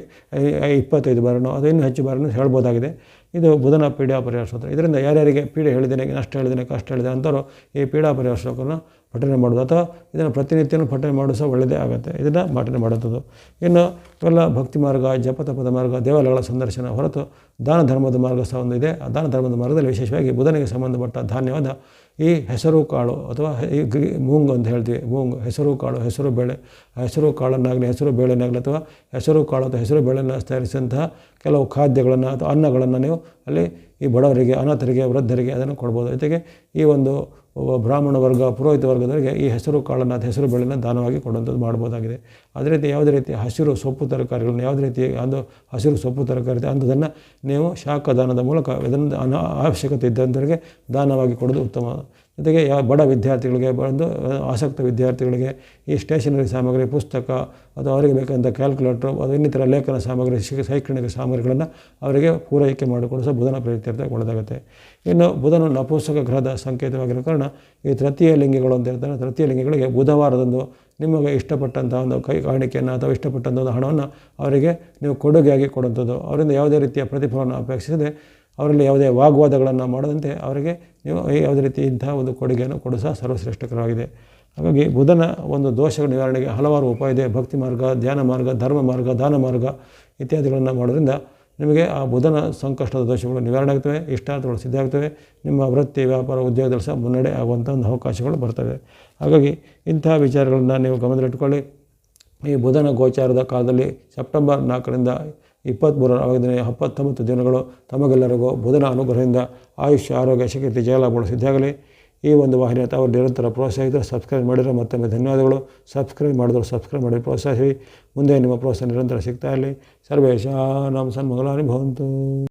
ಇಪ್ಪತ್ತೈದು ಬಾರಿನೋ ಅಥವಾ ಇನ್ನೂ ಹೆಚ್ಚು ಬಾರಿನೂ ಹೇಳ್ಬೋದಾಗಿದೆ. ಇದು ಬುಧನ ಪೀಡಾ ಪರಿಹಾರ ಸ್ತೋತ್ರ. ಇದರಿಂದ ಯಾರ್ಯಾರಿಗೆ ಪೀಡೆ ಹೇಳಿದ್ದೇನೆ, ನಷ್ಟ ಹೇಳಿದ್ದೇನೆ, ಕಷ್ಟ ಹೇಳಿದೆ ಅಂಥವ್ರು ಈ ಪೀಡಾ ಪರಿಹಾರ ಶ್ಲೋಕವನ್ನು ಪಠನೆ ಮಾಡೋದು ಅಥವಾ ಇದನ್ನು ಪ್ರತಿನಿತ್ಯನೂ ಪಠನೆ ಮಾಡೋದು ಸಹ ಒಳ್ಳೆಯದೇ ಆಗುತ್ತೆ. ಇದನ್ನು ಪಠನೆ ಮಾಡುತ್ತದ್ದು ಇನ್ನು ಇವೆಲ್ಲ ಭಕ್ತಿ ಮಾರ್ಗ ಜಪತಪದ ಮಾರ್ಗ ದೇವಾಲಯಗಳ ಸಂದರ್ಶನ ಹೊರತು ದಾನ ಧರ್ಮದ ಮಾರ್ಗ ಸಹ ಒಂದು ಇದೆ. ಆ ದಾನ ಧರ್ಮದ ಮಾರ್ಗದಲ್ಲಿ ವಿಶೇಷವಾಗಿ ಬುಧನಿಗೆ ಸಂಬಂಧಪಟ್ಟ ಧಾನ್ಯವಾದ ಈ ಹೆಸರು ಕಾಳು ಅಥವಾ ಈ ಗ್ರಿ- ಮೂಂಗ್ ಅಂತ ಹೇಳ್ತೀವಿ. ಮೂಂಗ್, ಹೆಸರು ಕಾಳು, ಹೆಸರು ಬೇಳೆ. ಹೆಸರು ಕಾಳನ್ನಾಗಲಿ, ಹೆಸರು ಬೇಳೆನಾಗಲಿ ಅಥವಾ ಹೆಸರು ಕಾಳು ಅಥವಾ ಹೆಸರು ಬೇಳೆನ ತಯಾರಿಸಿದಂತಹ ಕೆಲವು ಖಾದ್ಯಗಳನ್ನು ಅಥವಾ ಅನ್ನಗಳನ್ನು ನೀವು ಅಲ್ಲಿ ಈ ಬಡವರಿಗೆ, ಅನಾಥರಿಗೆ, ವೃದ್ಧರಿಗೆ ಅದನ್ನು ಕೊಡ್ಬೋದು. ಜೊತೆಗೆ ಈ ಒಂದು ಬ್ರಾಹ್ಮಣ ವರ್ಗ, ಪುರೋಹಿತ ವರ್ಗದವರಿಗೆ ಈ ಹೆಸರು ಕಾಳನ್ನು ಅಥವಾ ಹೆಸರು ಬೆಳೆಯನ್ನು ದಾನವಾಗಿ ಕೊಡುವಂಥದ್ದು ಮಾಡ್ಬೋದಾಗಿದೆ. ಅದೇ ರೀತಿ ಯಾವುದೇ ರೀತಿ ಹಸಿರು ಸೊಪ್ಪು ತರಕಾರಿಗಳನ್ನು ಯಾವುದೇ ರೀತಿ ಒಂದು ಹಸಿರು ಸೊಪ್ಪು ತರಕಾರಿ ಅಂಥದನ್ನು ನೀವು ಶಾಖ ದಾನದ ಮೂಲಕ ಇದನ್ನು ಅನ ಅವಶ್ಯಕತೆ ಇದ್ದಂಥವರಿಗೆ ದಾನವಾಗಿ ಕೊಡೋದು ಉತ್ತಮ ಜೊತೆಗೆ ಯಾವ ಬಡ ವಿದ್ಯಾರ್ಥಿಗಳಿಗೆ ಬಂದು ಆಸಕ್ತ ವಿದ್ಯಾರ್ಥಿಗಳಿಗೆ ಈ ಸ್ಟೇಷನರಿ ಸಾಮಗ್ರಿ, ಪುಸ್ತಕ ಅಥವಾ ಅವರಿಗೆ ಬೇಕಾದಂಥ ಕ್ಯಾಲ್ಕುಲೇಟ್ರು ಅದು ಇನ್ನಿತರ ಲೇಖನ ಸಾಮಗ್ರಿ ಶೈಕ್ಷಣಿಕ ಸಾಮಗ್ರಿಗಳನ್ನು ಅವರಿಗೆ ಪೂರೈಕೆ ಮಾಡಿಕೊಂಡು ಸಹ ಬುಧನ ಪ್ರೀತ್ಯರ್ಥ ಕೊಡೋದಾಗುತ್ತೆ ಇನ್ನು ಬುಧನು ನಪುಸ್ತಕ ಗ್ರಹದ ಸಂಕೇತವಾಗಿರೋ ಕಾರಣ ಈ ತೃತೀಯ ಲಿಂಗಿಗಳು ಅಂತ ಹೇಳ್ತಾರೆ. ತೃತೀಯ ಲಿಂಗಿಗಳಿಗೆ ಬುಧವಾರದಂದು ನಿಮಗೆ ಇಷ್ಟಪಟ್ಟಂಥ ಒಂದು ಕೈ ಕಾಣಿಕೆಯನ್ನು ಅಥವಾ ಇಷ್ಟಪಟ್ಟಂಥ ಒಂದು ಹಣವನ್ನು ಅವರಿಗೆ ನೀವು ಕೊಡುಗೆಯಾಗಿ ಕೊಡುವಂಥದ್ದು. ಅವರಿಂದ ಯಾವುದೇ ರೀತಿಯ ಪ್ರತಿಫಲವನ್ನು ಅಪೇಕ್ಷಿಸದೆ ಅವರಲ್ಲಿ ಯಾವುದೇ ವಾಗ್ವಾದಗಳನ್ನು ಮಾಡದಂತೆ ಅವರಿಗೆ ನೀವು ಯಾವುದೇ ರೀತಿ ಇಂತಹ ಒಂದು ಕೊಡುಗೆಯನ್ನು ಕೊಡು ಸಹ ಸರ್ವಶ್ರೇಷ್ಠಕರವಾಗಿದೆ. ಹಾಗಾಗಿ ಬುಧನ ಒಂದು ದೋಷಗಳ ನಿವಾರಣೆಗೆ ಹಲವಾರು ಉಪಾಯ ಇದೆ. ಭಕ್ತಿ ಮಾರ್ಗ, ಧ್ಯಾನ ಮಾರ್ಗ, ಧರ್ಮ ಮಾರ್ಗ, ದಾನ ಮಾರ್ಗ ಇತ್ಯಾದಿಗಳನ್ನು ಮಾಡೋದ್ರಿಂದ ನಿಮಗೆ ಆ ಬುಧನ ಸಂಕಷ್ಟದ ದೋಷಗಳು ನಿವಾರಣೆ ಆಗ್ತವೆ, ಇಷ್ಟಾರ್ಥಗಳು ಸಿದ್ಧ ಆಗ್ತವೆ. ನಿಮ್ಮ ವೃತ್ತಿ, ವ್ಯಾಪಾರ, ಉದ್ಯೋಗದಲ್ಲಿ ಸಹ ಮುನ್ನಡೆ ಆಗುವಂಥ ಒಂದು ಅವಕಾಶಗಳು ಬರ್ತವೆ. ಹಾಗಾಗಿ ಇಂತಹ ವಿಚಾರಗಳನ್ನು ನೀವು ಗಮನದಲ್ಲಿಟ್ಕೊಳ್ಳಿ ಈ ಬುಧನ ಗೋಚಾರದ ಕಾಲದಲ್ಲಿ ಸೆಪ್ಟೆಂಬರ್ ನಾಲ್ಕರಿಂದ ಇಪ್ಪತ್ತ್ಮೂರರ ಅವಧಿನ ಹತ್ತೊಂಬತ್ತು ದಿನಗಳು ತಮಗೆಲ್ಲರಿಗೂ ಬುಧನ ಅನುಗ್ರಹದಿಂದ ಆಯುಷ್ಯ, ಆರೋಗ್ಯ, ಶಕ್ತಿ ಜಯಲಾಭಗಳು ಸಿದ್ಧಾಗಲಿ. ಈ ಒಂದು ವಾಹಿನಿಯ ತಾವು ನಿರಂತರ ಪ್ರೋತ್ಸಾಹಿಸಿದರೆ ಸಬ್ಸ್ಕ್ರೈಬ್ ಮಾಡಿದರೆ ಮತ್ತೊಮ್ಮೆ ಧನ್ಯವಾದಗಳು. ಸಬ್ಸ್ಕ್ರೈಬ್ ಮಾಡಿದ್ರು ಸಬ್ಸ್ಕ್ರೈಬ್ ಮಾಡಿ ಪ್ರೋತ್ಸಾಹಿಸಿ. ಮುಂದೆ ನಿಮ್ಮ ಪ್ರೋತ್ಸಾಹ ನಿರಂತರ ಸಿಗ್ತಾ ಇರಲಿ. ಸರ್ವೇಶ ಸನ್ಮಂಗಲಾನಿ ಭವಂತು